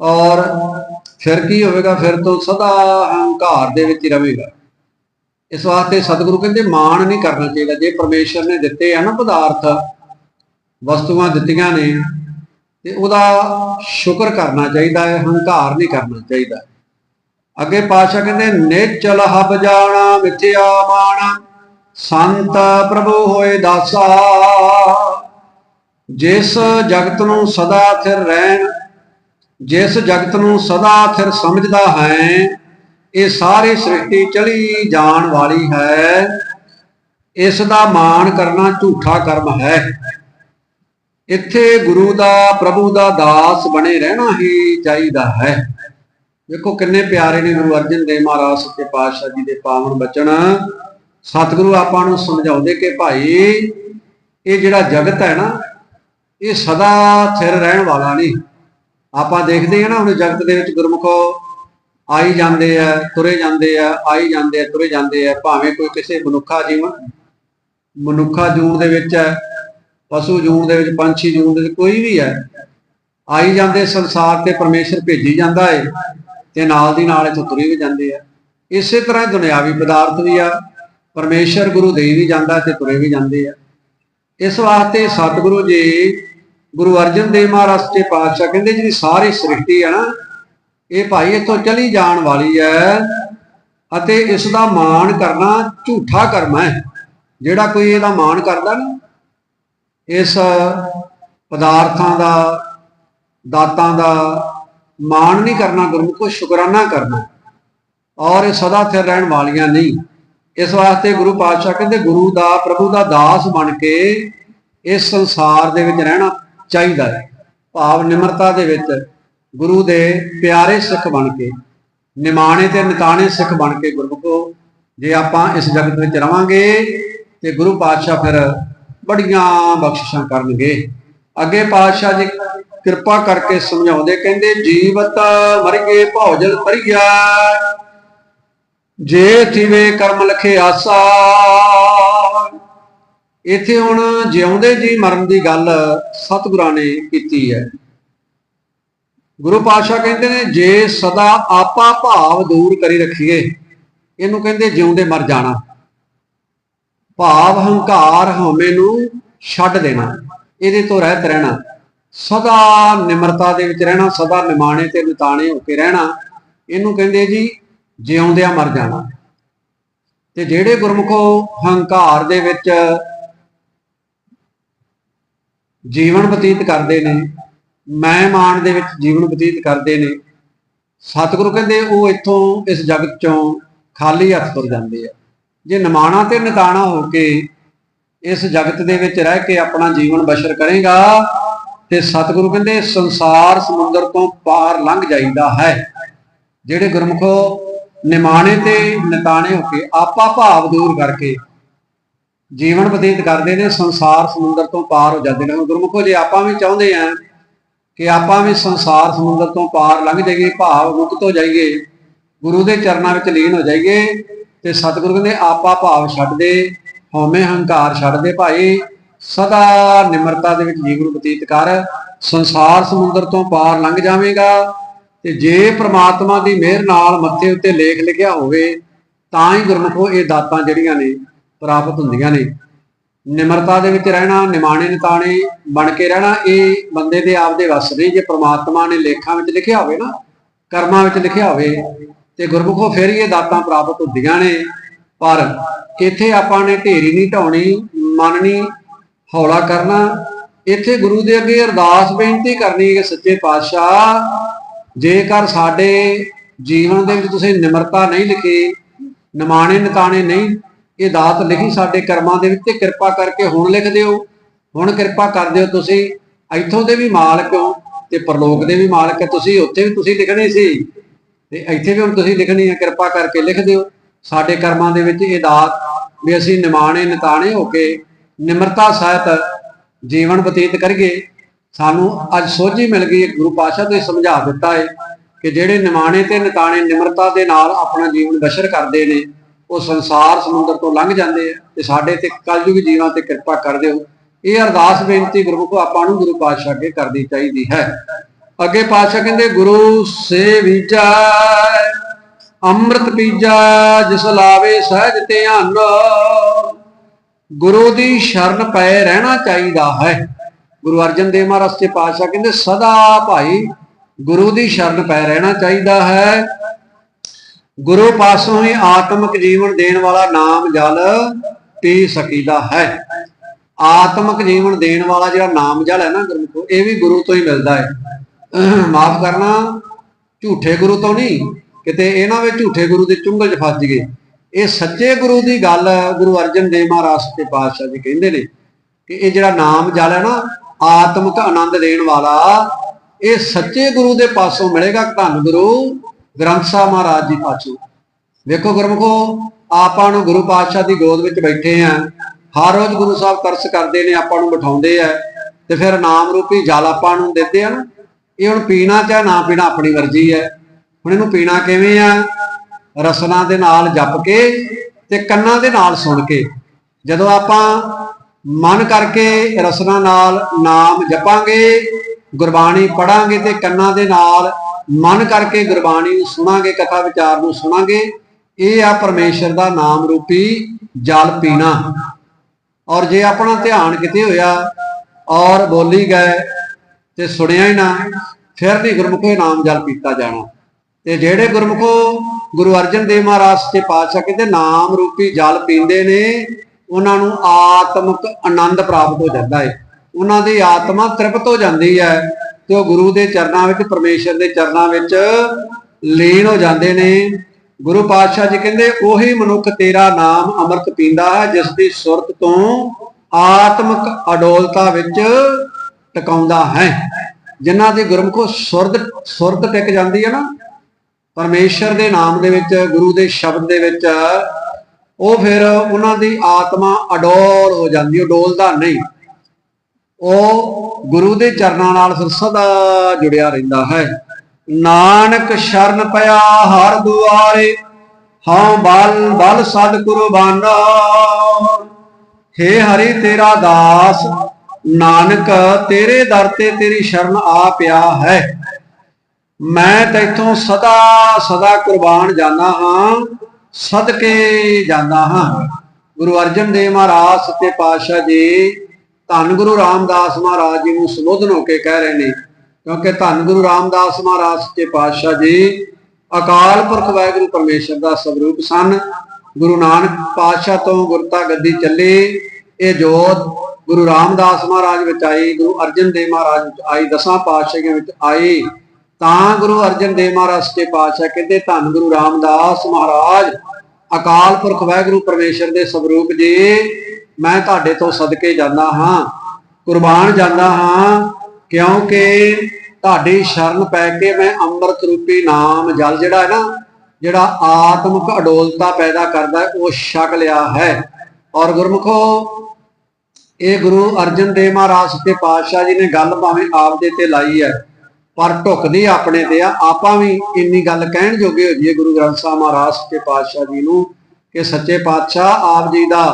ਔਰ ਫਿਰ ਕੀ ਹੋਵੇਗਾ? ਫਿਰ ਤੋਂ ਸਦਾ ਹੰਕਾਰ ਦੇ ਵਿੱਚ ਹੀ ਰਹੇਗਾ। ਇਸ ਵਾਸਤੇ ਸਤਿਗੁਰੂ ਕਹਿੰਦੇ, ਮਾਣ ਨਹੀਂ ਕਰਨਾ ਚਾਹੀਦਾ। ਜੇ ਪਰਮੇਸ਼ਰ ਨੇ ਦਿੱਤੇ ਆ ਨਾ ਪਦਾਰਥ, ਵਸਤੂਆਂ ਦਿੱਤੀਆਂ ਨੇ, ਤੇ ਉਹਦਾ ਸ਼ੁਕਰ ਕਰਨਾ ਚਾਹੀਦਾ ਹੈ, ਹੰਕਾਰ ਨਹੀਂ ਕਰਨਾ ਚਾਹੀਦਾ। ਅੱਗੇ ਪਾਤਸ਼ਾਹ ਕਹਿੰਦੇ, ਨਿਚਲ ਹਬ ਜਾਣਾ, ਮਿਥਿਆ ਮਾਣ, ਸੰਤ ਪ੍ਰਭੂ ਹੋਏ ਦਾਸਾ। ਜਿਸ ਜਗਤ ਨੂੰ ਸਦਾ ਥਿਰ ਰਹਿਣ ਜਿਸ ਜਗਤ ਨੂੰ ਸਦਾ ਥਿਰ ਸਮਝਦਾ ਹੈ, ਇਹ ਸਾਰੀ ਸ੍ਰਿਸ਼ਟੀ ਚਲੀ ਜਾਣ ਵਾਲੀ ਹੈ। ਇਸ ਦਾ ਮਾਣ ਕਰਨਾ ਝੂਠਾ ਕਰਮ ਹੈ। ਇੱਥੇ ਗੁਰੂ ਦਾ, ਪ੍ਰਭੂ ਦਾ ਦਾਸ ਬਣੇ ਰਹਿਣਾ ਹੀ ਚਾਹੀਦਾ ਹੈ। ਵੇਖੋ ਕਿੰਨੇ ਪਿਆਰੇ ਨੇ ਗੁਰੂ ਅਰਜਨ ਦੇਵ ਮਹਾਰਾਜ, ਸੱਚੇ ਪਾਤਸ਼ਾਹ ਜੀ ਦੇ ਪਾਵਨ ਬਚਨ। ਸਤਿਗੁਰੂ ਆਪਾਂ ਨੂੰ ਸਮਝਾਉਂਦੇ ਕਿ ਭਾਈ, ਇਹ ਜਿਹੜਾ ਜਗਤ ਹੈ ਨਾ, ਇਹ ਸਦਾ ਥਿਰ ਰਹਿਣ ਵਾਲਾ ਨਹੀਂ। ਆਪਾਂ ਦੇਖਦੇ ਹਾਂ ਨਾ, ਹੁਣ ਜਗਤ ਦੇ ਵਿੱਚ ਗੁਰਮੁਖੋ ਆਈ ਜਾਂਦੇ ਆ, ਤੁਰੇ ਜਾਂਦੇ ਆ, ਆਈ ਜਾਂਦੇ ਆ, ਤੁਰੇ ਜਾਂਦੇ ਆ, ਭਾਵੇਂ ਕੋਈ ਕਿਸੇ ਮਨੁੱਖਾ ਜੀਵਨ, ਮਨੁੱਖਾ ਜੂਨ ਦੇ ਵਿੱਚ ਹੈ, ਪਸ਼ੂ ਜੂਨ ਦੇ ਵਿੱਚ, ਪੰਛੀ ਜੂਨ ਦੇ ਵਿੱਚ, ਕੋਈ ਵੀ ਹੈ, ਆਈ ਜਾਂਦੇ ਸੰਸਾਰ ਤੇ ਪਰਮੇਸ਼ਰ ਭੇਜੀ ਜਾਂਦਾ ਏ, ਤੇ ਨਾਲ ਦੀ ਨਾਲ ਇੱਥੋਂ ਤੁਰੇ ਵੀ ਜਾਂਦੇ ਆ। ਇਸੇ ਤਰ੍ਹਾਂ ਦੁਨਿਆਵੀ ਪਦਾਰਥ ਵੀ ਆ, ਪਰਮੇਸ਼ਰ ਗੁਰੂ ਦੇ ਵੀ ਜਾਂਦਾ ਤੇ ਤੁਰੇ ਵੀ ਜਾਂਦੇ ਆ। ਇਸ ਵਾਸਤੇ ਸਤਿਗੁਰੂ ਜੀ ਗੁਰੂ ਅਰਜਨ ਦੇਵ ਮਹਾਰਾਜ ਦੇ ਪਾਤਸ਼ਾਹ ਕਹਿੰਦੇ ਜਿਹੜੀ ਸਾਰੀ ਸ੍ਰਿਸ਼ਟੀ ਹੈ ਨਾ, ਇਹ ਭਾਈ ਇੱਥੋਂ ਚਲੀ ਜਾਣ ਵਾਲੀ ਹੈ ਅਤੇ ਇਸ ਦਾ ਮਾਣ ਕਰਨਾ ਝੂਠਾ ਕਰਮ ਹੈ, ਜਿਹੜਾ ਕੋਈ ਇਹਦਾ ਮਾਣ ਕਰਦਾ ਨਾ ਇਸ ਪਦਾਰਥਾਂ ਦਾ, ਦਾਤਾਂ ਦਾ ਮਾਣ ਨਹੀਂ ਕਰਨਾ, ਗੁਰਮੁਖੋ ਸ਼ੁਕਰਾਨਾ ਕਰਨਾ, ਔਰ ਇਹ ਸਦਾ ਸਥਿਰ ਰਹਿਣ ਵਾਲੀਆਂ ਨਹੀਂ। ਇਸ ਵਾਸਤੇ ਗੁਰੂ ਪਾਤਸ਼ਾਹ ਕਹਿੰਦੇ, ਗੁਰੂ ਦਾ, ਪ੍ਰਭੂ ਦਾ ਦਾਸ ਬਣ ਕੇ ਇਸ ਸੰਸਾਰ ਦੇ ਵਿੱਚ ਰਹਿਣਾ ਚਾਹੀਦਾ ਹੈ। ਭਾਵ ਨਿਮਰਤਾ ਦੇ ਵਿੱਚ ਗੁਰੂ ਦੇ ਪਿਆਰੇ ਸਿੱਖ ਬਣ ਕੇ, ਨਿਮਾਣੇ ਤੇ ਨਿਤਾਣੇ ਸਿੱਖ ਬਣ ਕੇ ਗੁਰਮੁਖੋ, ਜੇ ਆਪਾਂ ਇਸ ਜਗਤ ਵਿੱਚ ਰਵਾਂਗੇ ਤੇ ਗੁਰੂ ਪਾਤਸ਼ਾਹ ਫਿਰ ਬੜੀਆਂ ਬਖਸ਼ਿਸ਼ਾਂ ਕਰਨਗੇ। ਅੱਗੇ ਪਾਤਸ਼ਾਹ ਜੀ ਕਿਰਪਾ ਕਰਕੇ ਸਮਝਾਉਂਦੇ ਕਹਿੰਦੇ, ਜੀਵਤ ਮਰ ਗਏ ਭੌਜਲ ਪਰਿਆ ਜੇ ਥਿਵੇ ਕਰਮ ਲਖੇ ਆਸਾ ਇੱਥੇ ਹੁਣ ਜਿਉਂਦੇ ਜੀ ਮਰਨ ਦੀ ਗੱਲ ਸਤਿਗੁਰਾਂ ਨੇ ਕੀਤੀ ਹੈ। ਗੁਰੂ ਪਾਤਸ਼ਾਹ ਕਹਿੰਦੇ ਨੇ, ਜੇ ਸਦਾ ਆਪਾ ਭਾਵ ਦੂਰ ਕਰੀ ਰੱਖੀਏ, ਇਹਨੂੰ ਕਹਿੰਦੇ ਜਿਉਂਦੇ ਮਰ ਜਾਣਾ। ਭਾਵ ਹੰਕਾਰ ਹਉਮੈ ਨੂੰ ਛੱਡ ਦੇਣਾ, ਇਹਦੇ ਤੋਂ ਰਹਿਤ ਰਹਿਣਾ। ਸਦਾ ਨਿਮਰਤਾ ਦੇ ਵਿੱਚ ਰਹਿਣਾ, ਸਦਾ ਨਿਮਾਣੇ ਤੇ ਨਿਤਾਣੇ ਹੋ ਕੇ ਰਹਿਣਾ, ਇਹਨੂੰ ਕਹਿੰਦੇ ਜੀ ਜਿਉਂਦਿਆਂ ਮਰ ਜਾਣਾ। ਤੇ ਜਿਹੜੇ ਗੁਰਮੁਖੋ ਹੰਕਾਰ ਦੇ ਵਿੱਚ ਜੀਵਨ ਬਤੀਤ ਕਰਦੇ ਨੇ, ਮੈਂ ਮਾਨ ਦੇ ਵਿੱਚ ਜੀਵਨ ਬਤੀਤ ਕਰਦੇ ਨੇ। ਸਤਿਗੁਰੂ ਕਹਿੰਦੇ, ਉਹ ਇੱਥੋਂ ਇਸ ਜਗਤ ਚੋਂ ਖਾਲੀ ਹੱਥ ਤੁਰ ਜਾਂਦੇ ਆ। ਜੇ ਨਿਮਾਣਾ ਤੇ ਨਿਤਾਣਾ ਹੋ ਕੇ ਇਸ ਜਗਤ ਦੇ ਵਿੱਚ ਰਹਿ ਕੇ ਆਪਣਾ ਜੀਵਨ ਬਸ਼ਰ ਕਰੇਗਾ, ਤੇ ਸਤਿਗੁਰੂ ਕਹਿੰਦੇ, ਸੰਸਾਰ ਸਮੁੰਦਰ ਤੋਂ ਪਾਰ ਲੰਘ ਜਾਈਦਾ ਹੈ। ਜਿਹੜੇ ਗੁਰਮੁਖੋ ਨਿਮਾਣੇ ਤੇ ਨਿਤਾਣੇ ਹੋ ਕੇ ਆਪਾ ਭਾਵ ਦੂਰ ਕਰਕੇ ਜੀਵਨ ਬਤੀਤ ਕਰਦੇ ਨੇ, ਸੰਸਾਰ ਸਮੁੰਦਰ ਤੋਂ ਪਾਰ ਹੋ ਜਾਂਦੇ ਨੇ। ਗੁਰਮੁਖੋ, ਜੇ ਆਪਾਂ ਵੀ ਚਾਹੁੰਦੇ ਆ ਕਿ ਆਪਾਂ ਵੀ ਸੰਸਾਰ ਸਮੁੰਦਰ ਤੋਂ ਪਾਰ ਲੰਘ ਜਾਈਏ, ਭਾਵ ਮੁਕਤ ਹੋ ਜਾਈਏ, ਗੁਰੂ ਦੇ ਚਰਨਾਂ ਵਿੱਚ ਲੀਨ ਹੋ ਜਾਈਏ, ਤੇ ਸਤਿਗੁਰੂ ਕਹਿੰਦੇ, ਆਪਾ ਭਾਵ ਛੱਡ ਦੇ, ਹਉਮੈ ਹੰਕਾਰ ਛੱਡ ਦੇ ਭਾਈ। ਸਦਾ ਨਿਮਰਤਾ ਦੇ ਵਿੱਚ ਜੀਵਨ ਬਤੀਤ ਕਰ। ਸੰਸਾਰ ਸਮੁੰਦਰ ਤੋਂ ਪਾਰ ਲੰਘ ਜਾਵੇਂਗਾ। ਤੇ ਜੇ ਪ੍ਰਮਾਤਮਾ ਦੀ ਮਿਹਰ ਨਾਲ ਮੱਥੇ ਉੱਤੇ ਲੇਖ ਲਿਖਿਆ ਹੋਵੇ, ਤਾਂ ਹੀ ਗੁਰਮੁਖੋ, ਇਹ ਦਾਤਾਂ ਜਿਹੜੀਆਂ ਨੇ ਪ੍ਰਾਪਤ ਹੁੰਦੀਆਂ ਨੇ। ਨਿਮਰਤਾ ਦੇ ਵਿੱਚ ਰਹਿਣਾ, ਨਿਮਾਣੇ ਨਿਤਾਣੇ ਬਣ ਕੇ ਰਹਿਣਾ, ਇਹ ਬੰਦੇ ਦੇ ਆਪ ਦੇ ਵੱਸ ਨਹੀਂ ਜੇ ਪ੍ਰਮਾਤਮਾ ਨੇ ਲੇਖਾਂ ਵਿੱਚ ਲਿਖਿਆ ਹੋਵੇ ਨਾ, ਕਰਮਾਂ ਵਿੱਚ ਲਿਖਿਆ ਹੋਵੇ, ਤੇ ਗੁਰਮੁਖੋ ਫਿਰ ਇਹ ਦਾਤਾਂ ਪ੍ਰਾਪਤ ਹੁੰਦੀਆਂ ਨੇ। ਪਰ ਇੱਥੇ ਆਪਾਂ ਨੇ ਢੇਰੀ ਨਹੀਂ ਢਾਉਣੀ ਮੰਨਣੀ ਹੌਲਾ ਕਰਨਾ। ਇੱਥੇ ਗੁਰੂ ਦੇ ਅੱਗੇ ਅਰਦਾਸ ਬੇਨਤੀ ਕਰਨੀ ਹੈ ਕਿ ਸੱਚੇ ਪਾਤਸ਼ਾਹ, ਜੇਕਰ ਸਾਡੇ ਜੀਵਨ ਦੇ ਵਿੱਚ ਤੁਸੀਂ ਨਿਮਰਤਾ ਨਹੀਂ ਲਿਖੀ, ਨਿਮਾਣੇ ਨਿਤਾਣੇ ਨਹੀਂ ਇਹ ਦਾਤ ਲਿਖੀ ਸਾਡੇ ਕਰਮਾਂ ਦੇ ਵਿੱਚ ਤੇ ਕਿਰਪਾ ਕਰਕੇ ਹੁਣ ਲਿਖ ਦਿਓ। ਹੁਣ ਕਿਰਪਾ ਕਰ ਦਿਓ ਤੁਸੀਂ। ਇੱਥੋਂ ਦੇ ਵੀ ਮਾਲਕ ਹੋ ਤੇ ਪਰਲੋਕ ਦੇ ਵੀ ਮਾਲਕ ਹੈ ਤੁਸੀਂ, ਉੱਥੇ ਵੀ ਤੁਸੀਂ ਲਿਖਣੀ ਸੀ। ਤੇ ਇੱਥੇ ਵੀ ਹੁਣ ਤੁਸੀਂ ਲਿਖਣੀ ਹੈ ਕਿਰਪਾ ਕਰਕੇ ਲਿਖ ਦਿਓ। ਸਾਡੇ ਕਰਮਾਂ ਦੇ ਵਿੱਚ ਇਹ ਦਾਤ ਵੀ ਅਸੀਂ ਨਿਮਾਣੇ, ਨਿਤਾਣੇ ਹੋ ਕੇ ਨਿਮਰਤਾ ਸਹਿਤ ਜੀਵਨ ਬਤੀਤ ਕਰੀਏ। ਸਾਨੂੰ ਅੱਜ ਸੋਝੀ ਮਿਲ ਗਈ ਗੁਰੂ ਪਾਤਸ਼ਾਹ ਨੇ ਸਮਝਾ ਦਿੱਤਾ ਹੈ ਕਿ ਜਿਹੜੇ ਨਿਮਾਣੇ ਤੇ ਨਿਤਾਣੇ ਨਿਮਰਤਾ ਦੇ ਨਾਲ ਆਪਣਾ ਜੀਵਨ ਬਸ਼ਰ ਕਰਦੇ ਨੇ ਉਹ ਸੰਸਾਰ ਸਮੁੰਦਰ ਤੋਂ ਲੰਘ ਜਾਂਦੇ ਆ ਤੇ ਸਾਡੇ ਤੇ ਕਲਯੁਗ ਜੀਵਾਂ ਤੇ ਕਿਰਪਾ ਕਰ ਦਿਓ। ਇਹ ਅਰਦਾਸ ਬੇਨਤੀ ਗੁਰਮੁਖੋ ਆਪਾਂ ਨੂੰ ਗੁਰੂ ਪਾਤਸ਼ਾਹ ਅੱਗੇ ਕਰਨੀ ਚਾਹੀਦੀ ਹੈ। ਅੱਗੇ ਪਾਤਸ਼ਾਹ ਕਹਿੰਦੇ, ਗੁਰੂ ਸੇ ਵਿਚੈ ਅੰਮ੍ਰਿਤ ਪੀਜਾ ਜਿਸ ਲਾਵੇ ਸਹਿਜ ਧਿਆਨ। ਗੁਰੂ ਦੀ ਸ਼ਰਨ ਪਏ ਰਹਿਣਾ ਚਾਹੀਦਾ ਹੈ। ਗੁਰੂ ਅਰਜਨ ਦੇਵ ਮਹਾਰਾਜ ਤੇ ਪਾਤਸ਼ਾਹ ਕਹਿੰਦੇ, ਸਦਾ ਭਾਈ ਗੁਰੂ ਦੀ ਸ਼ਰਨ ਪੈ ਰਹਿਣਾ ਚਾਹੀਦਾ ਹੈ। ਗੁਰੂ ਪਾਸੋਂ ਹੀ ਆਤਮਿਕ ਜੀਵਨ ਦੇਣ ਵਾਲਾ ਨਾਮ ਜਲ ਪੀ ਸਕੀਦਾ ਹੈ। ਆਤਮਿਕ ਜੀਵਨ ਦੇਣ ਵਾਲਾ ਜਿਹੜਾ ਨਾਮ ਜਲ ਹੈ ਨਾ ਗੁਰਮੁਖੋ, ਇਹ ਵੀ ਗੁਰੂ ਤੋਂ ਹੀ ਮਿਲਦਾ ਹੈ। ਮਾਫ ਕਰਨਾ, ਝੂਠੇ ਗੁਰੂ ਤੋਂ ਨਹੀਂ, ਕਿਤੇ ਇਹਨਾਂ ਵਿੱਚ ਝੂਠੇ ਗੁਰੂ ਦੇ ਚੁੰਗਲ 'ਚ ਫਸ ਗਏ ਇਹ ਸੱਚੇ ਗੁਰੂ ਦੀ ਗੱਲ ਗੁਰੂ ਅਰਜਨ ਦੇਵ ਮਹਾਰਾਜ ਤੇ ਪਾਤਸ਼ਾਹ ਜੀ ਕਹਿੰਦੇ ਨੇ ਕਿ ਇਹ ਜਿਹੜਾ ਨਾਮ ਜਲ ਹੈ ਨਾ, ਆਤਮਿਕ ਆਨੰਦ ਦੇਣ ਵਾਲਾ, ਇਹ ਸੱਚੇ ਗੁਰੂ ਦੇ ਪਾਸੋਂ ਮਿਲੇਗਾ ਧੰਨ ਗੁਰੂ। ਗ੍ਰੰਥ ਸਾਹਿਬ ਮਹਾਰਾਜ ਜੀ ਪਾਸੋਂ ਵੇਖੋ ਗੁਰਮਖੋ, ਆਪਾਂ ਨੂੰ ਗੁਰੂ ਪਾਤਸ਼ਾਹ ਦੀ ਗੋਦ ਵਿੱਚ ਬੈਠੇ ਆ। ਹਰ ਰੋਜ਼ ਗੁਰੂ ਸਾਹਿਬ ਤਰਸ ਕਰਦੇ ਨੇ, ਆਪਾਂ ਨੂੰ ਬਿਠਾਉਂਦੇ ਆ। ਤੇ ਫਿਰ ਨਾਮ ਰੂਪੀ ਜਲ ਆਪਾਂ ਨੂੰ ਦਿੰਦੇ ਆ ਨਾ। ਇਹ ਹੁਣ ਪੀਣਾ ਚਾਹੇ ਨਾ ਪੀਣਾ, ਆਪਣੀ ਮਰਜ਼ੀ ਹੈ। ਹੁਣ ਇਹਨੂੰ ਪੀਣਾ ਕਿਵੇਂ ਆ? ਰਸਨਾ ਦੇ ਨਾਲ ਜਪ ਕੇ ਤੇ ਕੰਨਾਂ ਦੇ ਨਾਲ ਸੁਣ ਕੇ। ਜਦੋਂ ਆਪਾਂ ਮਨ ਕਰਕੇ ਰਸਨਾ ਨਾਲ ਨਾਮ ਜਪਾਂਗੇ, ਗੁਰਬਾਣੀ ਪੜਾਂਗੇ ਤੇ ਕੰਨਾਂ ਦੇ ਨਾਲ ਮਨ ਕਰਕੇ ਗੁਰਬਾਣੀ ਨੂੰ ਸੁਣਾਂਗੇ, ਕਥਾ ਵਿਚਾਰ ਨੂੰ ਸੁਣਾਂਗੇ। ਇਹ ਆ ਪਰਮੇਸ਼ਰ ਦਾ ਨਾਮ ਰੂਪੀ ਜਲ ਪੀਣਾ। ਔਰ ਜੇ ਆਪਣਾ ਧਿਆਨ ਕਿਤੇ ਹੋਇਆ ਔਰ ਬੋਲੀ ਗਏ ਤੇ ਸੁਣਿਆ ਹੀ ਨਾ, ਫਿਰ ਨਹੀਂ ਗੁਰਮੁਖੇ ਨਾਮ ਜਲ ਪੀਤਾ ਜਾਣਾ। ਤੇ ਜਿਹੜੇ ਗੁਰਮੁਖੋ ਗੁਰੂ ਅਰਜਨ ਦੇਵ ਮਹਾਰਾਜ ਤੇ ਪਾਤਸ਼ਾਹ ਕਹਿੰਦੇ ਨਾਮ ਰੂਪੀ ਜਲ ਪੀਂਦੇ ਨੇ, ਉਹਨਾਂ ਨੂੰ ਆਤਮਿਕ ਆਨੰਦ ਪ੍ਰਾਪਤ ਹੋ ਜਾਂਦਾ ਹੈ ਉਹਨਾਂ ਦੀ ਆਤਮਾ ਤ੍ਰਿਪਤ ਹੋ ਜਾਂਦੀ ਹੈ। ਤੇ ਉਹ ਗੁਰੂ ਦੇ ਚਰਨਾਂ ਵਿੱਚ, ਪਰਮੇਸ਼ਰ ਦੇ ਚਰਨਾਂ ਵਿੱਚ ਲੀਨ ਹੋ ਜਾਂਦੇ ਨੇ। ਗੁਰੂ ਪਾਤਸ਼ਾਹ ਜੀ ਕਹਿੰਦੇ, ਉਹੀ ਮਨੁੱਖ ਤੇਰਾ ਨਾਮ ਅੰਮ੍ਰਿਤ ਪੀਂਦਾ ਹੈ, ਜਿਸ ਦੀ ਸੁਰਤ ਤੋਂ ਆਤਮਿਕ ਅਡੋਲਤਾ ਵਿੱਚ ਟਿਕਾਉਂਦਾ ਹੈ। ਜਿਨ੍ਹਾਂ ਦੀ ਗੁਰਮੁਖੋ ਸੁਰਤ ਸੁਰਤ ਟਿਕ ਜਾਂਦੀ ਹੈ ਨਾ, ਪਰਮੇਸ਼ਰ ਦੇ ਨਾਮ ਦੇ ਵਿੱਚ, ਗੁਰੂ ਦੇ ਸ਼ਬਦ ਦੇ ਵਿੱਚ, ਉਹ ਫਿਰ ਉਹਨਾਂ ਦੀ ਆਤਮਾ ਅਡੋਲ ਹੋ ਜਾਂਦੀ ਹੈ ਡੋਲਦਾ ਨਹੀਂ। ਉਹ ਗੁਰੂ ਦੇ ਚਰਨਾਂ ਨਾਲ ਫਿਰ ਸਦਾ ਜੁੜਿਆ ਰਹਿੰਦਾ ਹੈ। ਨਾਨਕ ਸ਼ਰਨ ਪਿਆ ਹਰ ਦੁਆਰੇ ਹਾਂ ਬਲ ਬਲ ਸਦ ਕੁਰਬਾਨਾ। ਹੇ ਹਰੀ ਤੇਰਾ ਦਾਸ, ਨਾਨਕ ਤੇਰੇ ਦਰ ਤੇ ਤੇਰੀ ਸ਼ਰਨ ਆ ਪਿਆ ਹੈ। ਮੈਂ ਤੈਥੋਂ ਸਦਾ ਸਦਾ ਕੁਰਬਾਨ ਜਾਂਦਾ ਹਾਂ, ਸਦਕੇ ਜਾਂਦਾ ਹਾਂ। ਗੁਰੂ ਅਰਜਨ ਦੇਵ ਮਹਾਰਾਜ ਸੱਚੇ ਪਾਤਸ਼ਾਹ ਜੀ ਧੰਨ ਗੁਰੂ ਰਾਮਦਾਸ ਮਹਾਰਾਜ ਜੀ ਨੂੰ ਸੰਬੋਧਨ ਹੋ ਕੇ ਕਹਿ ਰਹੇ ਨੇ, ਕਿਉਂਕਿ ਧੰਨ ਗੁਰੂ ਰਾਮਦਾਸ ਮਹਾਰਾਜ ਸੱਚੇ ਪਾਤਸ਼ਾਹ ਜੀ ਅਕਾਲ ਪੁਰਖ ਵਾਹਿਗੁਰੂ ਪਰਮੇਸ਼ਰ ਦਾ ਸਵਰੂਪ ਸਨ। ਗੁਰੂ ਨਾਨਕ ਪਾਤਸ਼ਾਹ ਤੋਂ ਗੁਰਤਾ ਗੱਦੀ ਚੱਲੀ, ਇਹ ਜੋਤ ਗੁਰੂ ਰਾਮਦਾਸ ਮਹਾਰਾਜ ਵਿੱਚ ਆਈ, ਗੁਰੂ ਅਰਜਨ ਦੇਵ ਮਹਾਰਾਜ ਵਿੱਚ ਆਈ, ਦਸਾਂ ਪਾਤਸ਼ਾਹੀਆਂ ਵਿੱਚ ਆਈ। ਤਾਂ ਗੁਰੂ ਅਰਜਨ ਦੇਵ ਮਹਾਰਾਜ ਸੱਚੇ ਪਾਤਸ਼ਾਹ ਕਹਿੰਦੇ, ਧੰਨ ਗੁਰੂ ਰਾਮਦਾਸ ਮਹਾਰਾਜ ਅਕਾਲ ਪੁਰਖ ਵਾਹਿਗੁਰੂ ਪਰਮੇਸ਼ਰ ਦੇ ਸਵਰੂਪ ਜੀ, ਮੈਂ ਤੁਹਾਡੇ ਤੋਂ ਸਦਕੇ ਜਾਂਦਾ ਹਾਂ, ਕੁਰਬਾਨ ਜਾਂਦਾ ਹਾਂ, ਕਿਉਂਕਿ ਤੁਹਾਡੀ ਸ਼ਰਨ ਪੈ ਕੇ ਮੈਂ ਅੰਮ੍ਰਿਤ ਰੂਪੀ ਨਾਮ ਜਲ ਜਿਹੜਾ ਹੈ ਨਾ, ਜਿਹੜਾ ਆਤਮਿਕ ਅਡੋਲਤਾ ਪੈਦਾ ਕਰਦਾ ਉਹ ਛਕ ਲਿਆ ਹੈ। ਔਰ ਗੁਰਮੁਖੋ, ਇਹ ਗੁਰੂ ਅਰਜਨ ਦੇਵ ਮਹਾਰਾਜ ਸੱਚੇ ਪਾਤਸ਼ਾਹ ਜੀ ਨੇ ਗੱਲ ਭਾਵੇਂ ਆਪ ਦੇ ਤੇ ਲਾਈ ਹੈ। ਪਰ ਢੁਕਦੀ ਆਪਣੇ ਤੇ ਆ। ਆਪਾਂ ਵੀ ਇੰਨੀ ਗੱਲ ਕਹਿਣ ਜੋਗੇ ਹੋ ਜੀਏ ਗੁਰੂ ਗ੍ਰੰਥ ਸਾਹਿਬ ਮਹਾਰਾਜ ਸੱਚੇ ਪਾਤਸ਼ਾਹ ਜੀ ਨੂੰ ਕਿ ਸੱਚੇ ਪਾਤਸ਼ਾਹ ਆਪ ਜੀ ਦਾ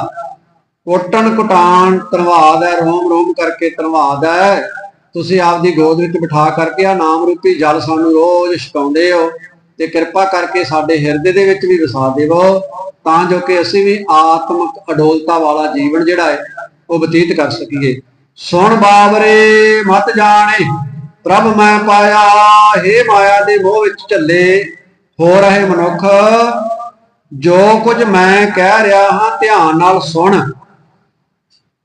ਕੋਟਣ ਕੁਟਾਨ ਧੰਨਵਾਦ ਹੈ, ਰੋਮ ਰੋਮ ਕਰਕੇ ਧੰਨਵਾਦ ਹੈ। ਤੁਸੀਂ ਆਪ ਦੀ ਗੋਦ ਵਿੱਚ ਬਿਠਾ ਕਰਕੇ ਆ ਨਾਮ ਰੂਪੀ ਜਲ ਸਾਨੂੰ ਰੋਜ਼ ਛਕਾਉਂਦੇ ਹੋ ਤੇ ਕਿਰਪਾ ਕਰਕੇ ਸਾਡੇ ਹਿਰਦੇ ਦੇ ਵਿੱਚ ਵੀ ਵਸਾ ਦੇਵੋ। ਤਾਂ ਜੋ ਕਿ ਅਸੀਂ ਵੀ ਆਤਮਿਕ ਅਡੋਲਤਾ ਵਾਲਾ ਜੀਵਨ ਜਿਹੜਾ ਹੈ, ਉਹ ਬਤੀਤ ਕਰ ਸਕੀਏ। ਸੁਣ ਬਾਬਰੇ, ਮਤ ਜਾਣੇ। ਪ੍ਰਭ ਮੈਂ ਪਾਇਆ, ਹੇ ਮਾਇਆ ਦੇ ਮੋਹ ਵਿੱਚ ਝੱਲੇ, ਹੋ ਰਹੇ ਮਨੁੱਖ, ਜੋ ਕੁਝ ਮੈਂ ਕਹਿ ਰਿਹਾ ਹਾਂ, ਧਿਆਨ ਨਾਲ ਸੁਣ।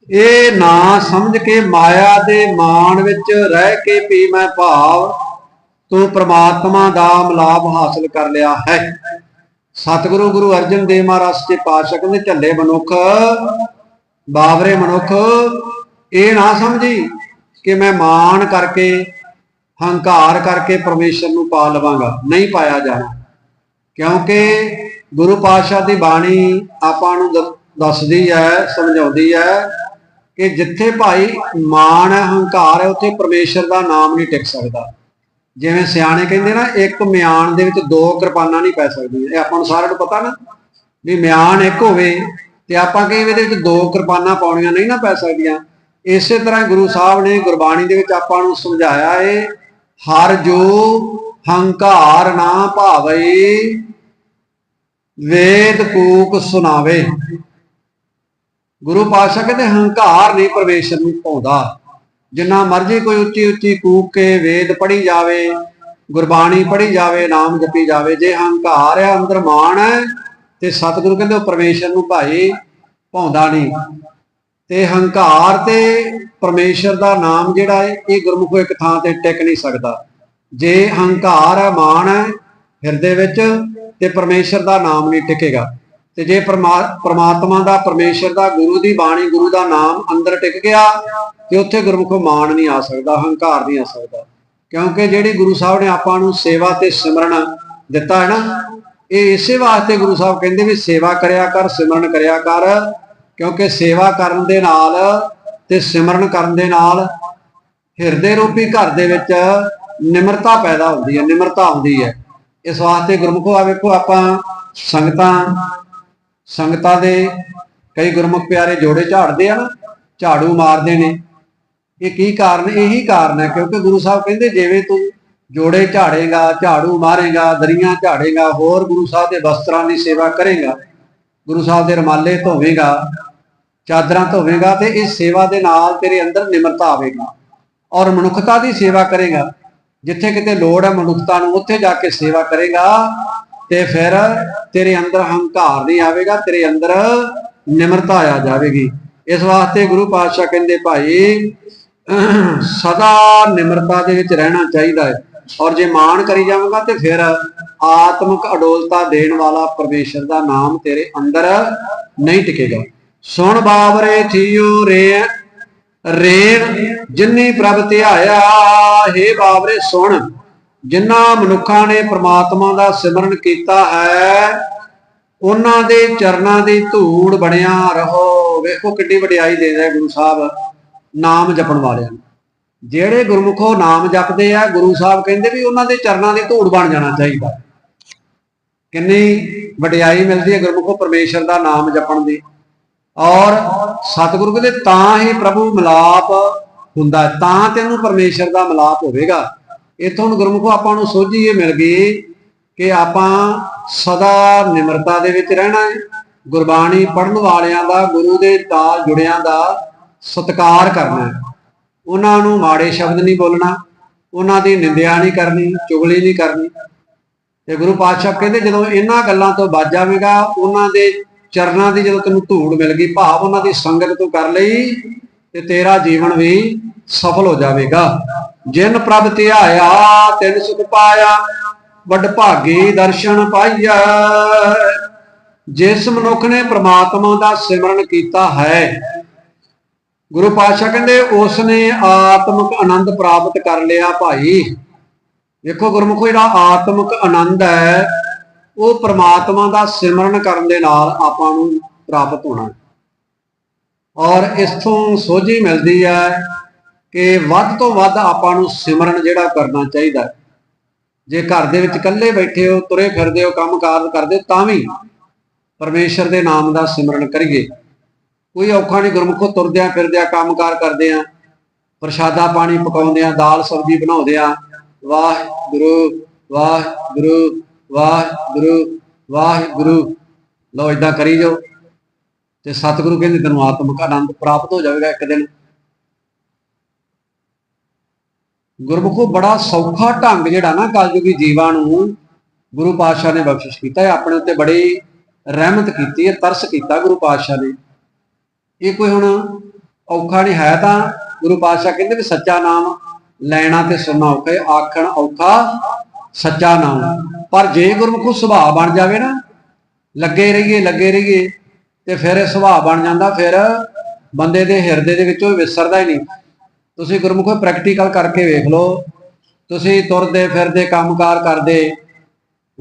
ਇਹ ਨਾ ਸਮਝ ਕੇ ਮਾਇਆ ਦੇ ਮਾਣ ਵਿੱਚ ਰਹਿ ਕੇ ਵੀ ਮੈਂ ਭਾਵ, ਤੂੰ ਪ੍ਰਮਾਤਮਾ ਦਾ ਮਲਾਪ ਹਾਸਲ ਕਰ ਲਿਆ ਹੈ। ਸਤਿਗੁਰੂ ਗੁਰੂ ਅਰਜਨ ਦੇਵ ਮਹਾਰਾਜ ਦੇ ਪਾਤਸ਼ਾਹ ਕਹਿੰਦੇ, ਝੱਲੇ ਮਨੁੱਖ, ਬਾਵਰੇ ਮਨੁੱਖ, ਇਹ ਨਾ ਸਮਝੀ ਕਿ ਮੈਂ ਮਾਣ ਕਰਕੇ ਹੰਕਾਰ ਕਰਕੇ ਪਰਮੇਸ਼ਰ ਨੂੰ ਪਾ ਲਵਾਂਗਾ। ਨਹੀਂ ਪਾਇਆ ਜਾਣਾ। ਕਿਉਂਕਿ ਗੁਰੂ ਪਾਤਸ਼ਾਹ ਦੀ ਬਾਣੀ ਆਪਾਂ ਨੂੰ ਦੱਸਦੀ ਹੈ, ਸਮਝਾਉਂਦੀ ਹੈ ਕਿ ਜਿੱਥੇ ਭਾਈ ਮਾਣ ਹੈ, ਹੰਕਾਰ ਹੈ, ਉੱਥੇ ਪਰਮੇਸ਼ਰ ਦਾ ਨਾਮ ਨਹੀਂ ਟਿਕ ਸਕਦਾ। ਜਿਵੇਂ ਸਿਆਣੇ ਕਹਿੰਦੇ ਨਾ, ਇੱਕ ਮਿਆਨ ਦੇ ਵਿੱਚ ਦੋ ਕਿਰਪਾਨਾਂ ਨਹੀਂ ਪੈ ਸਕਦੀਆਂ। ਇਹ ਆਪਾਂ ਨੂੰ ਸਾਰਿਆਂ ਨੂੰ ਪਤਾ ਨਾ, ਵੀ ਮਿਆਨ ਇੱਕ ਹੋਵੇ ਤੇ ਆਪਾਂ ਕਈ ਇਹਦੇ ਵਿੱਚ ਦੋ ਕਿਰਪਾਨਾਂ ਪਾਉਣੀਆਂ ਨਹੀਂ ਨਾ ਪੈ ਸਕਦੀਆਂ। ਇਸੇ ਤਰ੍ਹਾਂ ਗੁਰੂ ਸਾਹਿਬ ਨੇ ਗੁਰਬਾਣੀ ਦੇ ਵਿੱਚ ਆਪਾਂ ਨੂੰ ਸਮਝਾਇਆ ਏ ਹਰ ਜੋ ਹੰਕਾਰ ਨਾ ਭਾਵੇ, ਵੇਦ ਕੂਕ ਸੁਣਾਵੇ। ਗੁਰੂ ਪਾਤਸ਼ਾਹ ਕਹਿੰਦੇ, ਹੰਕਾਰ ਨਹੀਂ ਪਰਮੇਸ਼ਰ ਨੂੰ ਪਾਉਂਦਾ ਜਿੰਨਾ ਮਰਜ਼ੀ ਕੋਈ ਉੱਚੀ ਉੱਚੀ ਕੂਕ ਕੇ ਵੇਦ ਪੜ੍ਹੀ ਜਾਵੇ, ਗੁਰਬਾਣੀ ਪੜ੍ਹੀ ਜਾਵੇ, ਨਾਮ ਜਪੀ ਜਾਵੇ, ਜੇ ਹੰਕਾਰ ਹੈ, ਅੰਦਰ ਮਾਣ ਹੈ, ਤੇ ਸਤਿਗੁਰੂ ਕਹਿੰਦੇ, ਉਹ ਪਰਮੇਸ਼ਰ ਨੂੰ ਭਾਈ ਪਾਉਂਦਾ ਨਹੀਂ। ਤੇ ਹੰਕਾਰ ਤੇ ਪਰਮੇਸ਼ਰ ਦਾ ਨਾਮ ਜਿਹੜਾ ਹੈ, ਇਹ ਗੁਰਮੁਖੋ ਇੱਕ ਥਾਂ ਤੇ ਟਿਕ ਨਹੀਂ ਸਕਦਾ। ਜੇ ਹੰਕਾਰ ਹੈ, ਮਾਣ ਹੈ ਹਿਰਦੇ ਵਿੱਚ, ਤੇ ਪਰਮੇਸ਼ਰ ਦਾ ਨਾਮ ਨਹੀਂ ਟਿਕੇਗਾ। ਤੇ ਜੇ ਪਰਮਾ- ਪ੍ਰਮਾਤਮਾ ਦਾ, ਪਰਮੇਸ਼ਰ ਦਾ, ਗੁਰੂ ਦੀ ਬਾਣੀ, ਗੁਰੂ ਦਾ ਨਾਮ ਅੰਦਰ ਟਿਕ ਗਿਆ, ਤੇ ਉੱਥੇ ਗੁਰਮੁਖੋ ਮਾਣ ਨਹੀਂ ਆ ਸਕਦਾ, ਹੰਕਾਰ ਨਹੀਂ ਆ ਸਕਦਾ। ਕਿਉਂਕਿ ਜਿਹੜੀ ਗੁਰੂ ਸਾਹਿਬ ਨੇ ਆਪਾਂ ਨੂੰ ਸੇਵਾ ਤੇ ਸਿਮਰਨ ਦਿੱਤਾ ਹੈ ਨਾ, ਇਹ ਇਸੇ ਵਾਸਤੇ ਗੁਰੂ ਸਾਹਿਬ ਕਹਿੰਦੇ ਵੀ ਸੇਵਾ ਕਰਿਆ ਕਰ, ਸਿਮਰਨ ਕਰਿਆ ਕਰ। ਕਿਉਂਕਿ ਸੇਵਾ ਕਰਨ ਦੇ ਨਾਲ ਤੇ ਸਿਮਰਨ ਕਰਨ ਦੇ ਨਾਲ ਹਿਰਦੇ ਰੂਪੀ ਘਰ ਦੇ ਵਿੱਚ ਨਿਮਰਤਾ ਪੈਦਾ ਹੁੰਦੀ ਹੈ, ਨਿਮਰਤਾ ਆਉਂਦੀ ਹੈ। ਇਸ ਵਾਸਤੇ ਗੁਰਮੁਖੋ ਆ ਵੇਖੋ, ਆਪਾਂ ਸੰਗਤਾਂ ਸੰਗਤਾਂ ਦੇ ਕਈ ਗੁਰਮੁਖ ਪਿਆਰੇ ਜੋੜੇ ਝਾੜਦੇ ਆ ਨਾ, ਝਾੜੂ ਮਾਰਦੇ ਨੇ। ਇਹ ਕੀ ਕਾਰਨ? ਇਹੀ ਕਾਰਨ ਹੈ, ਕਿਉਂਕਿ ਗੁਰੂ ਸਾਹਿਬ ਕਹਿੰਦੇ, ਜਿਵੇਂ ਤੂੰ ਜੋੜੇ ਝਾੜੇਗਾ, ਝਾੜੂ ਮਾਰੇਗਾ, ਦਰੀਆਂ ਝਾੜੇਗਾ, ਹੋਰ ਗੁਰੂ ਸਾਹਿਬ ਦੇ ਵਸਤਰਾਂ ਦੀ ਸੇਵਾ ਕਰੇਗਾ ਗੁਰੂ ਸਾਹਿਬ ਦੇ ਰਮਾਲੇ ਧੋਵੇਗਾ ਚਾਦਰਾਂ ਧੋਵੇਗਾ ਤੇ ਇਸ ਸੇਵਾ ਦੇ ਨਾਲ ਤੇਰੇ ਅੰਦਰ ਨਿਮਰਤਾ ਆਵੇਗੀ ਔਰ ਮਨੁੱਖਤਾ ਦੀ ਸੇਵਾ ਕਰੇਗਾ। ਜਿੱਥੇ ਕਿਤੇ ਲੋੜ ਹੈ ਮਨੁੱਖਤਾ ਨੂੰ ਉੱਥੇ ਜਾ ਕੇ ਸੇਵਾ ਕਰੇਗਾ ਤੇ ਫਿਰ ਤੇਰੇ ਅੰਦਰ ਹੰਕਾਰ ਨਹੀਂ ਆਵੇਗਾ ਤੇਰੇ ਅੰਦਰ ਨਿਮਰਤਾ ਆ ਜਾਵੇਗੀ। ਇਸ ਵਾਸਤੇ ਗੁਰੂ ਪਾਤਸ਼ਾਹ ਕਹਿੰਦੇ ਭਾਈ ਅਹ, ਸਦਾ ਨਿਮਰਤਾ ਦੇ ਵਿੱਚ ਰਹਿਣਾ ਚਾਹੀਦਾ ਹੈ। ਔਰ ਜੇ ਮਾਣ ਕਰੀ ਜਾਵਾਂਗਾ ਤੇ ਫਿਰ ਆਤਮਿਕ ਅਡੋਲਤਾ ਦੇਣ ਵਾਲਾ ਪਰਮੇਸ਼ਰ ਦਾ ਨਾਮ ਤੇਰੇ ਅੰਦਰ ਨਹੀਂ ਟਿਕੇਗਾ। ਸੁਣ ਬਾਬਰੇ ਥੀਓ ਰੇ ਰੇਣ ਜਿਨਨੀ ਪ੍ਰਭ ਧਿਆਇਆ, ਹੇ ਬਾਬਰੇ ਸੁਣ ਜਿਨ੍ਹਾਂ ਮਨੁੱਖਾਂ ਨੇ ਪ੍ਰਮਾਤਮਾ ਦਾ ਸਿਮਰਨ ਕੀਤਾ ਹੈ, ਉਹਨਾਂ ਦੇ ਚਰਨਾਂ ਦੀ ਧੂੜ ਬਣਿਆ ਰਹੋ। ਵੇਖੋ ਕਿੱਡੀ ਵਡਿਆਈ ਦੇ ਰਿਹਾ ਗੁਰੂ ਸਾਹਿਬ ਨਾਮ ਜਪਣ ਵਾਲਿਆਂ ਨੂੰ। ਜਿਹੜੇ ਗੁਰਮੁਖੋ ਨਾਮ ਜਪਦੇ ਆ ਗੁਰੂ ਸਾਹਿਬ ਕਹਿੰਦੇ ਵੀ ਉਹਨਾਂ ਦੇ ਚਰਨਾਂ ਦੀ ਧੂੜ ਬਣ ਜਾਣਾ ਚਾਹੀਦਾ। ਕਿੰਨੀ ਵਡਿਆਈ ਮਿਲਦੀ ਹੈ ਗੁਰਮੁਖੋ ਪਰਮੇਸ਼ਰ ਦਾ ਨਾਮ ਜਪਣ ਦੀ। ਔਰ ਸਤਿਗੁਰੂ ਕਹਿੰਦੇ ਤਾਂ ਹੀ ਪ੍ਰਭੂ ਮਿਲਾਪ ਹੁੰਦਾ ਹੈ, ਤਾਂ ਤੈਨੂੰ ਪਰਮੇਸ਼ਰ ਦਾ ਮਿਲਾਪ ਹੋਵੇਗਾ। ਇਥੋਂ ਹੁਣ ਗੁਰਮੁਖੋ ਆਪਾਂ ਨੂੰ ਸੋਝੀ ਇਹ ਮਿਲ ਗਈ ਕਿ ਆਪਾਂ ਸਦਾ ਨਿਮਰਤਾ ਦੇ ਵਿੱਚ ਰਹਿਣਾ ਹੈ। ਗੁਰਬਾਣੀ ਪੜਨ ਵਾਲਿਆਂ ਦਾ ਗੁਰੂ ਦੇ ਨਾਲ ਜੁੜਿਆਂ ਦਾ ਸਤਿਕਾਰ ਕਰਨਾ ਹੈ। ਉਹਨਾਂ ਨੂੰ ਮਾੜੇ ਸ਼ਬਦ ਨਹੀਂ ਬੋਲਣਾ, ਉਹਨਾਂ ਦੀ ਨਿੰਦਿਆ ਨਹੀਂ ਕਰਨੀ, ਚੁਗਲੀ ਨਹੀਂ ਕਰਨੀ। ਤੇ ਗੁਰੂ ਪਾਤਸ਼ਾਹ ਕਹਿੰਦੇ ਜਦੋਂ ਇਹਨਾਂ ਗੱਲਾਂ ਤੋਂ ਬਚ ਜਾਵੇਗਾ, ਉਹਨਾਂ ਦੇ ਚਰਨਾਂ ਦੀ ਜਦੋਂ ਤੈਨੂੰ ਧੂੜ ਮਿਲ ਗਈ, ਭਾਵ ਉਹਨਾਂ ਦੀ ਸੰਗਤ ਤੂੰ ਕਰ ਲਈ ਤੇ ਤੇਰਾ ਜੀਵਨ ਵੀ ਸਫਲ ਹੋ ਜਾਵੇਗਾ। ਜਿਨ ਪ੍ਰਭ ਧਿਆਇਆ, ਤਿਨ ਸੁਖ ਪਾਇਆ, ਵੱਡ ਭਾਗੀ ਦਰਸ਼ਨ ਪਾਈਆ। ਜਿਸ ਮਨੁੱਖ ਨੇ ਪ੍ਰਮਾਤਮਾ ਦਾ ਸਿਮਰਨ ਕੀਤਾ ਹੈ ਗੁਰੂ ਪਾਤਸ਼ਾਹ ਕਹਿੰਦੇ ਉਸ ਨੇ ਆਤਮਿਕ ਆਨੰਦ ਪ੍ਰਾਪਤ ਕਰ ਲਿਆ ਭਾਈ। ਵੇਖੋ ਗੁਰਮੁਖੋ, ਜਿਹੜਾ ਆਤਮਿਕ ਆਨੰਦ ਹੈ, ਉਹ ਪ੍ਰਮਾਤਮਾ ਦਾ ਸਿਮਰਨ ਕਰਨ ਦੇ ਨਾਲ ਆਪਾਂ ਨੂੰ ਪ੍ਰਾਪਤ ਹੋਣਾ। ਹੈ। ਔਰ ਇਸਥੋਂ ਸੋਝੀ ਮਿਲਦੀ ਹੈ ਕਿ ਵੱਧ ਤੋਂ ਵੱਧ ਆਪਾਂ ਨੂੰ ਸਿਮਰਨ ਜਿਹੜਾ ਕਰਨਾ ਚਾਹੀਦਾ ਜੇ ਘਰ ਦੇ ਵਿੱਚ ਇਕੱਲੇ ਬੈਠੇ ਹੋ, ਤੁਰੇ ਫਿਰਦੇ ਹੋ ਕੰਮ ਕਾਰ ਕਰਦੇ ਤਾਂ ਵੀ ਪਰਮੇਸ਼ਰ ਦੇ ਨਾਮ ਦਾ ਸਿਮਰਨ ਕਰੀਏ। ਕੋਈ ਔਖਾ ਨਹੀਂ ਗੁਰਮੁਖੋ, ਤੁਰਦਿਆਂ ਫਿਰਦਿਆਂ ਕੰਮਕਾਰ ਕਰਦੇ ਆ। ਪ੍ਰਸ਼ਾਦਾ ਪਾਣੀ ਪਕਾਉਂਦੇ ਆ, ਦਾਲ ਸਬਜ਼ੀ ਬਣਾਉਂਦੇ ਆ। ਵਾਹਿਗੁਰੂ ਵਾਹਿਗੁਰੂ ਵਾਹਿਗੁਰੂ ਵਾਹਿਗੁਰੂ। ਲਓ ਇਦਾਂ ਕਰੀ ਜਾਓ ਤੇ ਸਤਿਗੁਰੂ ਕਹਿੰਦੇ ਤੈਨੂੰ ਆਤਮਿਕ ਆਨੰਦ ਪ੍ਰਾਪਤ ਹੋ ਜਾਵੇਗਾ ਇੱਕ ਦਿਨ। ਗੁਰਮੁਖੋ, ਬੜਾ ਸੌਖਾ ਢੰਗ ਜਿਹੜਾ ਨਾ ਕਲਯੁਗੀ ਜੀਵਾਂ ਨੂੰ ਗੁਰੂ ਪਾਤਸ਼ਾਹ ਨੇ ਬਖਸ਼ਿਸ਼ ਕੀਤਾ ਹੈ। ਆਪਣੇ ਉੱਤੇ ਬੜੀ ਰਹਿਮਤ ਕੀਤੀ ਹੈ, ਤਰਸ ਕੀਤਾ ਗੁਰੂ ਪਾਤਸ਼ਾਹ ਨੇ। ਇਹ ਕੋਈ ਹੁਣ ਔਖਾ ਨਹੀਂ ਹੈ ਤਾਂ ਗੁਰੂ ਪਾਤਸ਼ਾਹ ਕਹਿੰਦੇ ਵੀ ਸੱਚਾ ਨਾਮ ਲੈਣਾ ਤੇ ਸੁਣਨਾ ਔਖਾ ਹੈ। ਆਖਣ ਔਖਾ ਸੱਚਾ ਨਾਮ। ਪਰ ਜੇ ਗੁਰਮੁਖੋ ਸੁਭਾਅ ਬਣ ਜਾਵੇ ਨਾ, ਲੱਗੇ ਰਹੀਏ ਲੱਗੇ ਰਹੀਏ, ਤੇ ਫਿਰ ਇਹ ਸੁਭਾਅ ਬਣ ਜਾਂਦਾ, ਫਿਰ ਬੰਦੇ ਦੇ ਹਿਰਦੇ ਦੇ ਵਿੱਚੋਂ ਵਿਸਰਦਾ ਹੀ ਨਹੀਂ। ਤੁਸੀਂ ਗੁਰਮੁਖੋ ਪ੍ਰੈਕਟੀਕਲ ਕਰਕੇ ਵੇਖ ਲਓ। ਤੁਸੀਂ ਤੁਰਦੇ ਫਿਰਦੇ, ਕੰਮਕਾਰ ਕਰਦੇ,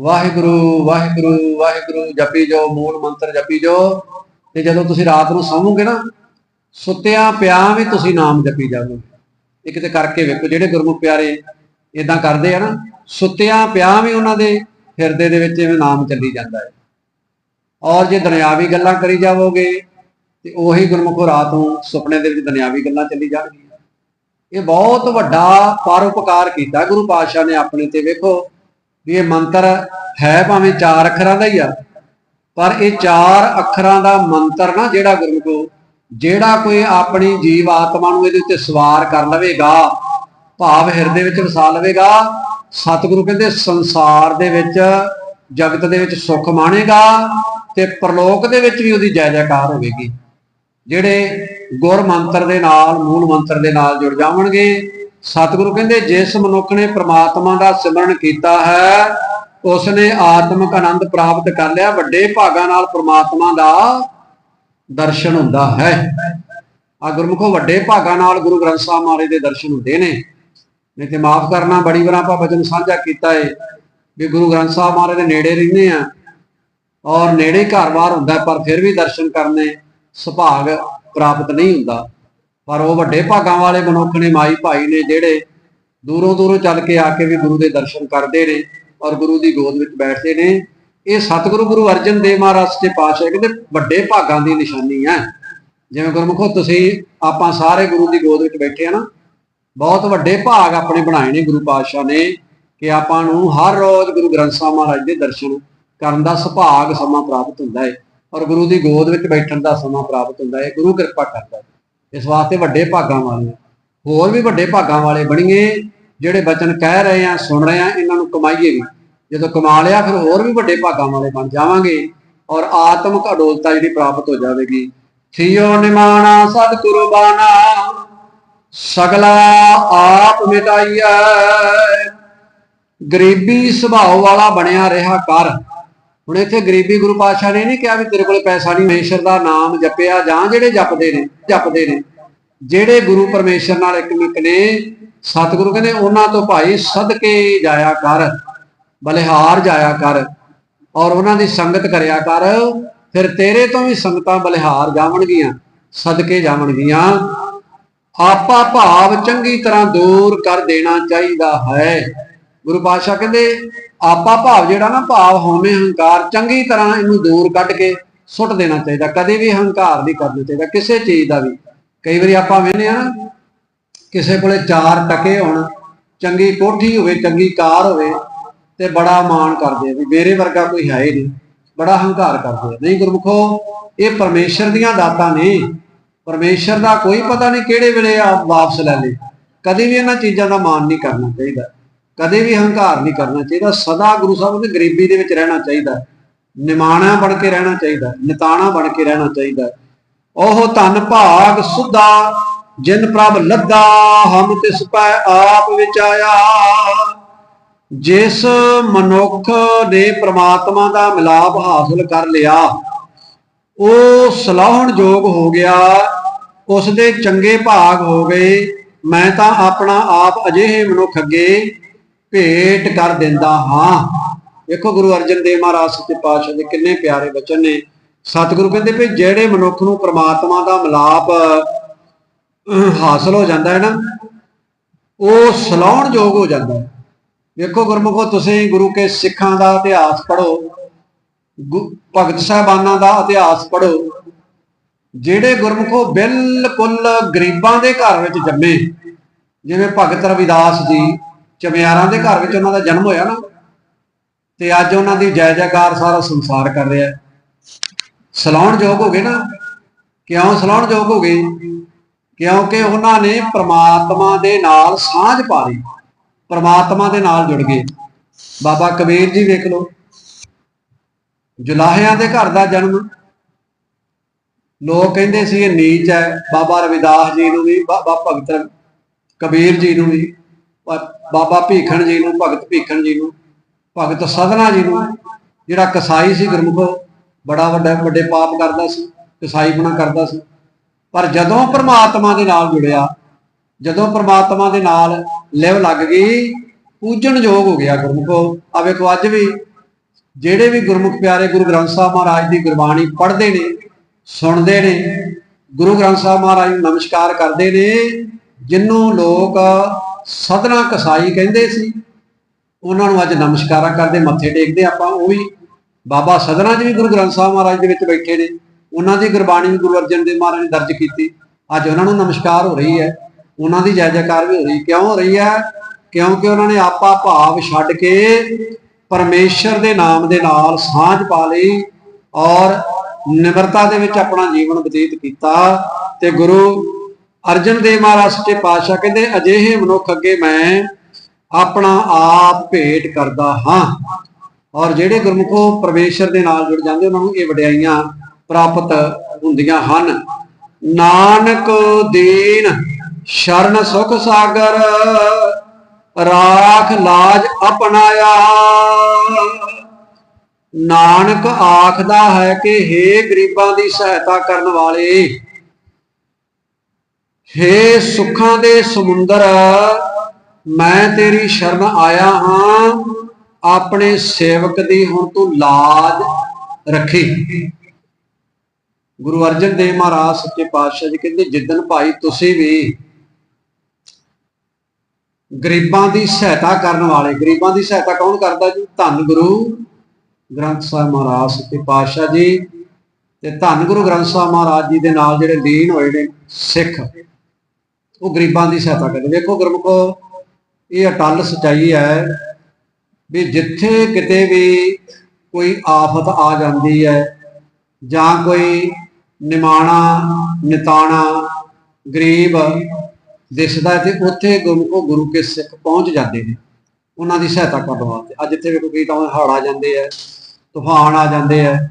ਵਾਹਿਗੁਰੂ ਵਾਹਿਗੁਰੂ ਵਾਹਿਗੁਰੂ, ਜਪੀ ਜੋ, ਮੂਲ ਮੰਤਰ ਜਪੀ ਜੋ ਤੇ ਜਦੋਂ ਤੁਸੀਂ ਰਾਤ ਨੂੰ ਸੌਵੋਗੇ ਨਾ, ਸੁੱਤਿਆਂ ਪਿਆ ਵੀ ਤੁਸੀਂ ਨਾਮ ਜਪੀ ਜਾਵੋਗੇ ਇਹ ਕਿਤੇ ਕਰਕੇ ਵੇਖੋ ਜਿਹੜੇ ਗੁਰਮੁਖ ਪਿਆਰੇ ਇਦਾਂ ਕਰਦੇ ਆ ਨਾ, ਸੁੱਤਿਆਂ ਪਿਆ ਵੀ ਉਹਨਾਂ ਦੇ ਹਿਰਦੇ ਦੇ ਵਿੱਚ ਇਵੇਂ ਨਾਮ ਚੱਲੀ ਜਾਂਦਾ ਹੈ। ਔਰ ਜੇ ਦੁਨਿਆਵੀ ਗੱਲਾਂ ਕਰੀ ਜਾਵੋਗੇ, ਤੇ ਉਹੀ ਗੁਰਮੁਖੋ ਰਾਤ ਨੂੰ ਸੁਪਨੇ ਦੇ ਵਿੱਚ ਦੁਨਿਆਵੀ ਗੱਲਾਂ ਚੱਲੀ ਜਾਣਗੀਆਂ। ਇਹ ਬਹੁਤ ਵੱਡਾ ਪਰਉਪਕਾਰ ਕੀਤਾ, ਗੁਰੂ ਪਾਤਸ਼ਾਹ ਨੇ ਆਪਣੇ ਤੇ ਵੇਖੋ ਵੀ ਇਹ ਮੰਤਰ ਹੈ ਭਾਵੇਂ ਚਾਰ ਅੱਖਰਾਂ ਦਾ ਹੀ ਆ ਪਰ ਇਹ ਚਾਰ ਅੱਖਰਾਂ ਦਾ ਮੰਤਰ ਨਾ ਜਿਹੜਾ ਗੁਰਮੁਖੋ, ਜਿਹੜਾ ਕੋਈ ਆਪਣੀ ਜੀਵ ਆਤਮਾ ਨੂੰ ਇਹਦੇ ਉੱਤੇ ਸਵਾਰ ਕਰ ਲਵੇਗਾ, ਭਾਵ ਹਿਰਦੇ ਵਿੱਚ ਵਸਾ ਲਵੇਗਾ, ਸਤਿਗੁਰੂ ਕਹਿੰਦੇ ਸੰਸਾਰ ਦੇ ਵਿੱਚ, ਜਗਤ ਦੇ ਵਿੱਚ ਸੁੱਖ ਮਾਣੇਗਾ ਤੇ ਪ੍ਰਲੋਕ ਦੇ ਵਿੱਚ ਵੀ ਉਹਦੀ ਜੈ ਜੈਕਾਰ ਹੋਵੇਗੀ। ਜਿਹੜੇ ਗੁਰ ਮੰਤਰ ਦੇ ਨਾਲ, ਮੂਲ ਮੰਤਰ ਦੇ ਨਾਲ ਜੁੜ ਜਾਵਣਗੇ, ਸਤਿਗੁਰੂ ਕਹਿੰਦੇ ਜਿਸ ਮਨੁੱਖ ਨੇ ਪ੍ਰਮਾਤਮਾ ਦਾ ਸਿਮਰਨ ਕੀਤਾ ਹੈ ਉਸ ਨੇ ਆਤਮਿਕ ਆਨੰਦ ਪ੍ਰਾਪਤ ਕਰ ਲਿਆ। ਵੱਡੇ ਭਾਗਾਂ ਨਾਲ ਪ੍ਰਮਾਤਮਾ ਦਾ ਦਰਸ਼ਨ ਹੁੰਦਾ ਹੈ। ਆ ਗੁਰਮੁਖੋ, ਵੱਡੇ ਭਾਗਾਂ ਨਾਲ ਗੁਰੂ ਗ੍ਰੰਥ ਸਾਹਿਬ ਮਹਾਰਾਜ ਦੇ ਦਰਸ਼ਨ ਹੁੰਦੇ ਨੇ। ਨਹੀਂ ਤੇ ਮਾਫ ਕਰਨਾ, ਬੜੀ ਵਾਰ ਆਪਾਂ ਵਚਨ ਸਾਂਝਾ ਕੀਤਾ ਏ ਵੀ ਗੁਰੂ ਗ੍ਰੰਥ ਸਾਹਿਬ ਮਹਾਰਾਜ ਦੇ ਨੇੜੇ ਰਹਿੰਦੇ ਆ ਔਰ ਨੇੜੇ ਘਰ-ਬਾਰ ਹੁੰਦਾ, ਪਰ ਫਿਰ ਵੀ ਦਰਸ਼ਨ ਕਰਨੇ ਸੁਭਾਗ ਪ੍ਰਾਪਤ ਨਹੀਂ ਹੁੰਦਾ। ਪਰ ਉਹ ਵੱਡੇ ਭਾਗਾਂ ਵਾਲੇ ਮਨੁੱਖ ਨੇ ਮਾਈ ਭਾਈ ਨੇ, ਜਿਹੜੇ ਦੂਰੋਂ ਦੂਰੋਂ ਚੱਲ ਕੇ ਆ ਕੇ ਵੀ ਗੁਰੂ ਦੇ ਦਰਸ਼ਨ ਕਰਦੇ ਨੇ। ਔਰ ਗੁਰੂ ਦੀ ਗੋਦ ਵਿੱਚ ਬੈਠਦੇ ਨੇ। ਇਹ ਸਤਿਗੁਰੂ ਗੁਰੂ ਅਰਜਨ ਦੇਵ ਮਹਾਰਾਜ ਸੱਚੇ ਪਾਤਸ਼ਾਹ ਕਹਿੰਦੇ ਵੱਡੇ ਭਾਗਾਂ ਦੀ ਨਿਸ਼ਾਨੀ ਹੈ। ਜਿਵੇਂ ਗੁਰਮੁਖੋ, ਤੁਸੀਂ ਆਪਾਂ ਸਾਰੇ ਗੁਰੂ ਦੀ ਗੋਦ ਵਿੱਚ ਬੈਠੇ ਆ ਨਾ, ਬਹੁਤ ਵੱਡੇ ਭਾਗ ਆਪਣੇ ਬਣਾਏ ਨੇ ਗੁਰੂ ਪਾਤਸ਼ਾਹ ਨੇ ਕਿ ਆਪਾਂ ਨੂੰ ਹਰ ਰੋਜ਼ ਗੁਰੂ ਗ੍ਰੰਥ ਸਾਹਿਬ ਮਹਾਰਾਜ ਦੇ ਦਰਸ਼ਨ ਕਰਨ ਦਾ ਸੁਭਾਗ ਸਮਾਂ ਪ੍ਰਾਪਤ ਹੁੰਦਾ ਹੈ। ਔਰ ਗੁਰੂ ਦੀ ਗੋਦ ਵਿੱਚ ਬੈਠਣ ਦਾ ਸਮਾਂ ਪ੍ਰਾਪਤ ਹੁੰਦਾ ਹੈ। ਗੁਰੂ ਕਿਰਪਾ ਕਰਦਾ ਹੈ। ਇਸ ਵਾਸਤੇ ਵੱਡੇ ਭਾਗਾਂ ਵਾਲੇ ਹੋਰ ਵੀ ਵੱਡੇ ਭਾਗਾਂ ਵਾਲੇ ਬਣੀਏ। ਜਿਹੜੇ ਬਚਨ ਕਹਿ ਰਹੇ ਆ, ਸੁਣ ਰਹੇ ਆ, ਇਹਨਾਂ ਨੂੰ ਕਮਾਈਏ ਵੀ। ਜਦੋਂ ਕਮਾ ਲਿਆ, ਫਿਰ ਹੋਰ ਵੀ ਵੱਡੇ ਭਾਗਾਂ ਵਾਲੇ ਬਣ ਜਾਵਾਂਗੇ ਔਰ ਆਤਮਿਕ ਅਡੋਲਤਾ ਜਿਹੜੀ ਪ੍ਰਾਪਤ ਹੋ ਜਾਵੇਗੀ। ਥਿਓ ਨਿਮਾਣਾ ਸਤਿਗੁਰੂ ਬਾਣਾ, ਸਗਲਾ ਆਪ ਮਿਟਾਈਐ। ਗਰੀਬੀ ਸੁਭਾਅ ਵਾਲਾ ਬਣਿਆ ਰਿਹਾ ਕਰ। ਹੁਣ ਇੱਥੇ ਗਰੀਬੀ ਗੁਰੂ ਪਾਤਸ਼ਾਹ ਨੇ ਨਹੀਂ ਕਿਹਾ ਵੀ ਤੇਰੇ ਕੋਲ ਪੈਸਾ ਨਹੀਂ ਪਰਮੇਸ਼ਰ ਦਾ ਨਾਮ ਜਪਿਆ ਜਾਂ ਜਿਹੜੇ ਜਪਦੇ ਨੇ ਜਪਦੇ ਨੇ। ਜਿਹੜੇ ਗੁਰੂ ਪਰਮੇਸ਼ਰ ਨਾਲ ਇੱਕ ਨੇ, ਸਤਿਗੁਰੂ ਕਹਿੰਦੇ ਉਹਨਾਂ ਤੋਂ ਭਾਈ ਸਦਕੇ ਜਾਇਆ ਕਰ, ਬਲਿਹਾਰ ਜਾਇਆ ਕਰ ਔਰ ਉਹਨਾਂ ਦੀ ਸੰਗਤ ਕਰਿਆ ਕਰ, ਫਿਰ ਤੇਰੇ ਤੋਂ ਵੀ ਸੰਗਤਾਂ ਬਲਿਹਾਰ ਜਾਵਣਗੀਆਂ, ਸਦਕੇ ਜਾਵਣਗੀਆਂ। ਆਪਾ ਭਾਵ ਚੰਗੀ ਤਰ੍ਹਾਂ ਦੂਰ ਕਰ ਦੇਣਾ ਚਾਹੀਦਾ ਹੈ। ਗੁਰੂ ਪਾਤਸ਼ਾਹ ਕਹਿੰਦੇ, ਆਪਾ ਭਾਵ ਜਿਹੜਾ ਨਾ ਭਾਵ ਹੋਵੇਂ ਹੰਕਾਰ, ਚੰਗੀ ਤਰ੍ਹਾਂ ਇਹਨੂੰ ਦੂਰ ਕੱਢ ਕੇ ਸੁੱਟ ਦੇਣਾ ਚਾਹੀਦਾ, ਕਦੇ ਵੀ ਹੰਕਾਰ ਨਹੀਂ ਕਰਨਾ ਚਾਹੀਦਾ, ਕਿਸੇ ਚੀਜ਼ ਦਾ ਵੀ। ਕਈ ਵਾਰੀ ਆਪਾਂ ਵੇਖਦੇ ਆ ਨਾ, ਕਿਸੇ ਕੋਲੇ ਚਾਰ ਟਕੇ ਹੋਣ, ਚੰਗੀ ਕੋਠੀ ਹੋਵੇ, ਚੰਗੀ ਕਾਰ ਹੋਵੇ, ਤੇ ਬੜਾ ਮਾਣ ਕਰਦੇ ਆ ਵੀ ਮੇਰੇ ਵਰਗਾ ਕੋਈ ਹੈ ਹੀ ਨਹੀਂ, ਬੜਾ ਹੰਕਾਰ ਕਰਦੇ ਆ। ਨਹੀਂ ਗੁਰਮੁਖੋ, ਇਹ ਪਰਮੇਸ਼ਰ ਦੀਆਂ ਦਾਤਾਂ ਨੇ। ਪਰਮੇਸ਼ਰ ਦਾ ਕੋਈ ਪਤਾ ਨਹੀਂ ਕਿਹੜੇ ਵੇਲੇ ਆ ਵਾਪਸ ਲੈ ਲੇ। ਕਦੇ ਵੀ ਇਹਨਾਂ ਚੀਜ਼ਾਂ ਦਾ ਮਾਣ ਨਹੀਂ ਕਰਨਾ ਚਾਹੀਦਾ। ਕਦੇ ਵੀ ਹੰਕਾਰ ਨਹੀਂ ਕਰਨਾ ਚਾਹੀਦਾ। ਸਦਾ ਗੁਰੂ ਸਾਹਿਬ ਦੀ ਗਰੀਬੀ ਦੇ ਵਿੱਚ ਰਹਿਣਾ ਚਾਹੀਦਾ। ਨਿਮਾਣਾ ਬਣ ਕੇ ਰਹਿਣਾ ਚਾਹੀਦਾ। ਨਿਤਾਣਾ ਬਣ ਕੇ ਰਹਿਣਾ ਚਾਹੀਦਾ। ਉਹ ਧਨ ਭਾਗ ਸੁਧਾ, ਜਿਨ ਪ੍ਰਭ ਲੱਦਾ, ਹਮ ਤਿਸ ਪੈ ਆਪ ਵਿਚਾਇਆ। ਜਿਸ ਮਨੁੱਖ ਨੇ ਪ੍ਰਮਾਤਮਾ ਦਾ ਮਿਲਾਪ ਹਾਸਲ ਕਰ ਲਿਆ, ਉਹ ਸਲਾਹਣ ਯੋਗ ਹੋ ਗਿਆ, ਉਸ ਦੇ ਚੰਗੇ ਭਾਗ ਹੋ ਗਏ, ਮੈਂ ਤਾਂ ਆਪਣਾ ਆਪ ਅਜਿਹੇ ਮਨੁੱਖ ਅੱਗੇ ਭੇਟ ਕਰ ਦਿੰਦਾ ਹਾਂ। ਵੇਖੋ ਗੁਰੂ ਅਰਜਨ ਦੇਵ ਮਹਾਰਾਜ ਸੱਚੇ ਪਾਤਸ਼ਾਹ ਦੇ ਕਿੰਨੇ ਪਿਆਰੇ ਬਚਨ ਨੇ। ਸਤਿਗੁਰੂ ਕਹਿੰਦੇ ਵੀ ਜਿਹੜੇ ਮਨੁੱਖ ਨੂੰ ਪ੍ਰਮਾਤਮਾ ਦਾ ਮਿਲਾਪ ਹਾਸਲ ਹੋ ਜਾਂਦਾ ਹੈ ਨਾ, ਉਹ ਸਲਾਉਣ ਯੋਗ ਹੋ ਜਾਂਦਾ ਹੈ। ਵੇਖੋ ਗੁਰਮੁਖੋ, ਤੁਸੀਂ ਗੁਰੂ ਕੇ ਸਿੱਖਾਂ ਦਾ ਇਤਿਹਾਸ ਪੜ੍ਹੋ ਭਗਤ ਸਾਹਿਬਾਨਾਂ ਦਾ ਇਤਿਹਾਸ ਪੜ੍ਹੋ, ਜਿਹੜੇ ਗੁਰਮੁਖੋ ਬਿਲਕੁਲ ਗਰੀਬਾਂ ਦੇ ਘਰ ਵਿੱਚ ਜੰਮੇ, ਜਿਵੇਂ ਭਗਤ ਰਵਿਦਾਸ ਜੀ ਚਮਿਆਰਾਂ ਦੇ ਘਰ ਵਿੱਚ ਉਹਨਾਂ ਦਾ ਜਨਮ ਹੋਇਆ ਨਾ, ਤੇ ਅੱਜ ਉਹਨਾਂ ਦੀ ਜੈ ਜੈਕਾਰ ਸਾਰਾ ਸੰਸਾਰ ਕਰ ਰਿਹਾ ਹੈ। ਸਲਾਉਣ ਯੋਗ ਹੋ ਗਏ ਨਾ? ਕਿਉਂ ਸਲਾਉਣ ਯੋਗ ਹੋ ਗਏ? ਕਿਉਂਕਿ ਉਹਨਾਂ ਨੇ ਪ੍ਰਮਾਤਮਾ ਦੇ ਨਾਲ ਸਾਂਝ ਪਾ ਲਈ ਪ੍ਰਮਾਤਮਾ ਦੇ ਨਾਲ ਜੁੜ ਗਏ। ਬਾਬਾ ਕਬੀਰ ਜੀ ਵੇਖ ਲਓ। ਜੁਲਾਹਿਆਂ ਦੇ ਘਰ ਦਾ ਜਨਮ। ਲੋਕ ਕਹਿੰਦੇ ਸੀ ਇਹ ਨੀਚ ਹੈ। ਬਾਬਾ ਰਵਿਦਾਸ ਜੀ ਨੂੰ ਵੀ ਬਾਬਾ ਭਗਤ ਕਬੀਰ ਜੀ ਨੂੰ ਵੀ ਬਾ- ਬਾਬਾ ਭੀਖਣ ਜੀ ਨੂੰ, ਭਗਤ ਭੀਖਣ ਜੀ ਨੂੰ, ਭਗਤ ਸਦਨਾ ਜੀ ਨੂੰ, ਜਿਹੜਾ ਕਸਾਈ ਸੀ ਗੁਰਮੁਖੋ ਬੜਾ ਵੱਡਾ ਵੱਡੇ ਪਾਪ ਕਰਦਾ ਸੀ ਕਸਾਈਪਣਾ ਕਰਦਾ ਸੀ। ਪਰ ਜਦੋਂ ਪ੍ਰਮਾਤਮਾ ਦੇ ਨਾਲ ਜੁੜਿਆ, ਜਦੋਂ ਪ੍ਰਮਾਤਮਾ ਦੇ ਨਾਲ ਲਿਵ ਲੱਗ ਗਈ, ਪੂਜਣ ਯੋਗ ਹੋ ਗਿਆ ਗੁਰਮੁਖੋ। ਆ ਵੇਖੋ ਅੱਜ ਵੀ ਜਿਹੜੇ ਵੀ ਗੁਰਮੁਖ ਪਿਆਰੇ ਗੁਰੂ ਗ੍ਰੰਥ ਸਾਹਿਬ ਮਹਾਰਾਜ ਦੀ ਗੁਰਬਾਣੀ ਪੜ੍ਹਦੇ ਨੇ, ਸੁਣਦੇ ਨੇ, ਗੁਰੂ ਗ੍ਰੰਥ ਸਾਹਿਬ ਮਹਾਰਾਜ ਨੂੰ ਨਮਸਕਾਰ ਕਰਦੇ ਨੇ, ਜਿੰਨੂੰ ਲੋਕ ਸਦਨਾ ਕਸਾਈ ਕਹਿੰਦੇ ਸੀ, ਉਹਨਾਂ ਨੂੰ ਅੱਜ ਨਮਸਕਾਰਾਂ ਕਰਦੇ, ਮੱਥੇ ਟੇਕਦੇ, ਆਪਾਂ ਉਹ ਵੀ ਬਾਬਾ ਸਦਨਾ ਜੀ ਵੀ ਗੁਰੂ ਗ੍ਰੰਥ ਸਾਹਿਬ ਮਹਾਰਾਜ ਦੇ ਵਿੱਚ ਬੈਠੇ ਨੇ। ਉਹਨਾਂ ਦੀ ਗੁਰਬਾਣੀ ਵੀ ਗੁਰੂ ਅਰਜਨ ਦੇਵ ਮਹਾਰਾਜ ਨੇ ਦਰਜ ਕੀਤੀ। ਅੱਜ ਉਹਨਾਂ ਨੂੰ ਨਮਸਕਾਰ ਹੋ ਰਹੀ ਹੈ। ਉਹਨਾਂ ਦੀ ਜੈ ਜੈਕਾਰ ਵੀ ਹੋ ਰਹੀ। ਕਿਉਂ ਹੋ ਰਹੀ ਹੈ? ਕਿਉਂਕਿ ਉਹਨਾਂ ਨੇ ਆਪਾ ਭਾਵ ਛੱਡ ਕੇ ਪਰਮੇਸ਼ਰ ਦੇ ਨਾਮ ਦੇ ਨਾਲ ਸਾਂਝ ਪਾ ਲਈ ਔਰ ਨਿਮਰਤਾ ਦੇ ਵਿੱਚ ਆਪਣਾ ਜੀਵਨ ਬਤੀਤ ਕੀਤਾ ਤੇ ਗੁਰੂ ਅਰਜਨ ਦੇਵ ਮਹਾਰਾਜ ਸੱਚੇ ਪਾਤਸ਼ਾਹ ਕਹਿੰਦੇ, ਅਜਿਹੇ ਮਨੁੱਖ ਅੱਗੇ ਮੈਂ ਆਪਣਾ ਆਪ ਭੇਟ ਕਰਦਾ ਹਾਂ। ਔਰ ਜਿਹੜੇ ਗੁਰਮੁਖੋ ਪਰਮੇਸ਼ਰ ਦੇ ਨਾਲ ਜੁੜ ਜਾਂਦੇ, ਉਹਨਾਂ ਨੂੰ ਇਹ ਵਡਿਆਈਆਂ ਪ੍ਰਾਪਤ ਹੁੰਦੀਆਂ ਹਨ। ਨਾਨਕ ਦੀਨ ਸ਼ਰਨ ਸੁਖ ਸਾਗਰ, ਰਾਖ ਲਾਜ ਅਪਣਾਇਆ। ਨਾਨਕ ਆਖਦਾ ਹੈ ਕਿ हे ਗਰੀਬਾਂ ਦੀ ਸਹਾਇਤਾ ਕਰਨ ਵਾਲੇ हे ਸੁੱਖਾਂ ਦੇ ਸਮੁੰਦਰ, ਮੈਂ ਤੇਰੀ ਸ਼ਰਨ ਆਇਆ ਹਾਂ। ਆਪਣੇ ਸੇਵਕ ਦੀ ਹੁਣ ਤੂੰ ਲਾਜ ਰੱਖੀ। ਗੁਰੂ ਅਰਜਨ ਦੇਵ ਮਹਾਰਾਜ ਸੱਚੇ ਪਾਤਸ਼ਾਹ ਜੀ ਕਹਿੰਦੇ ਜਿੱਦਨ ਭਾਈ ਤੁਸੀਂ ਵੀ ਗਰੀਬਾਂ ਦੀ ਸਹਾਇਤਾ ਕਰਨ ਵਾਲੇ, ਗਰੀਬਾਂ ਦੀ ਸਹਾਇਤਾ ਕੌਣ ਕਰਦਾ ਜੀ? ਧੰਨ ਗੁਰੂ ਗ੍ਰੰਥ ਸਾਹਿਬ ਮਹਾਰਾਜ ਸੱਚੇ ਪਾਤਸ਼ਾਹ ਜੀ ਤੇ ਧੰਨ ਗੁਰੂ ਗ੍ਰੰਥ ਸਾਹਿਬ ਮਹਾਰਾਜ ਜੀ ਦੇ ਨਾਲ ਜਿਹੜੇ ਲੀਨ ਹੋਏ ਨੇ ਸਿੱਖ, ਉਹ ਗਰੀਬਾਂ ਦੀ ਸਹਾਇਤਾ ਕਰਦੇ। ਵੇਖੋ ਗੁਰਮੁਖੋ, ਇਹ ਅਟਲ ਸਚਾਈ ਹੈ। ਵੀ ਜਿੱਥੇ ਕਿਤੇ ਵੀ ਕੋਈ ਆਫਤ ਆ ਜਾਂਦੀ ਹੈ ਜਾਂ ਕੋਈ ਨਿਮਾਣਾ, ਨਿਤਾਣਾ, ਗਰੀਬ ਦਿਸਦਾ ਹੈ ਤੇ ਉੱਥੇ ਗੁਰਮੁਖੋ ਗੁਰੂ ਕੇ ਸਿੱਖ ਪਹੁੰਚ ਜਾਂਦੇ ਨੇ। ਉਹਨਾਂ ਦੀ ਸਹਾਇਤਾ ਕਰਨ ਵਾਸਤੇ। ਅੱਜ ਇੱਥੇ ਵੇਖੋ ਕਈ ਤਾਂ ਹੜ੍ਹ ਆ ਜਾਂਦੇ ਆ, ਤੂਫਾਨ ਆ ਜਾਂਦੇ ਆ।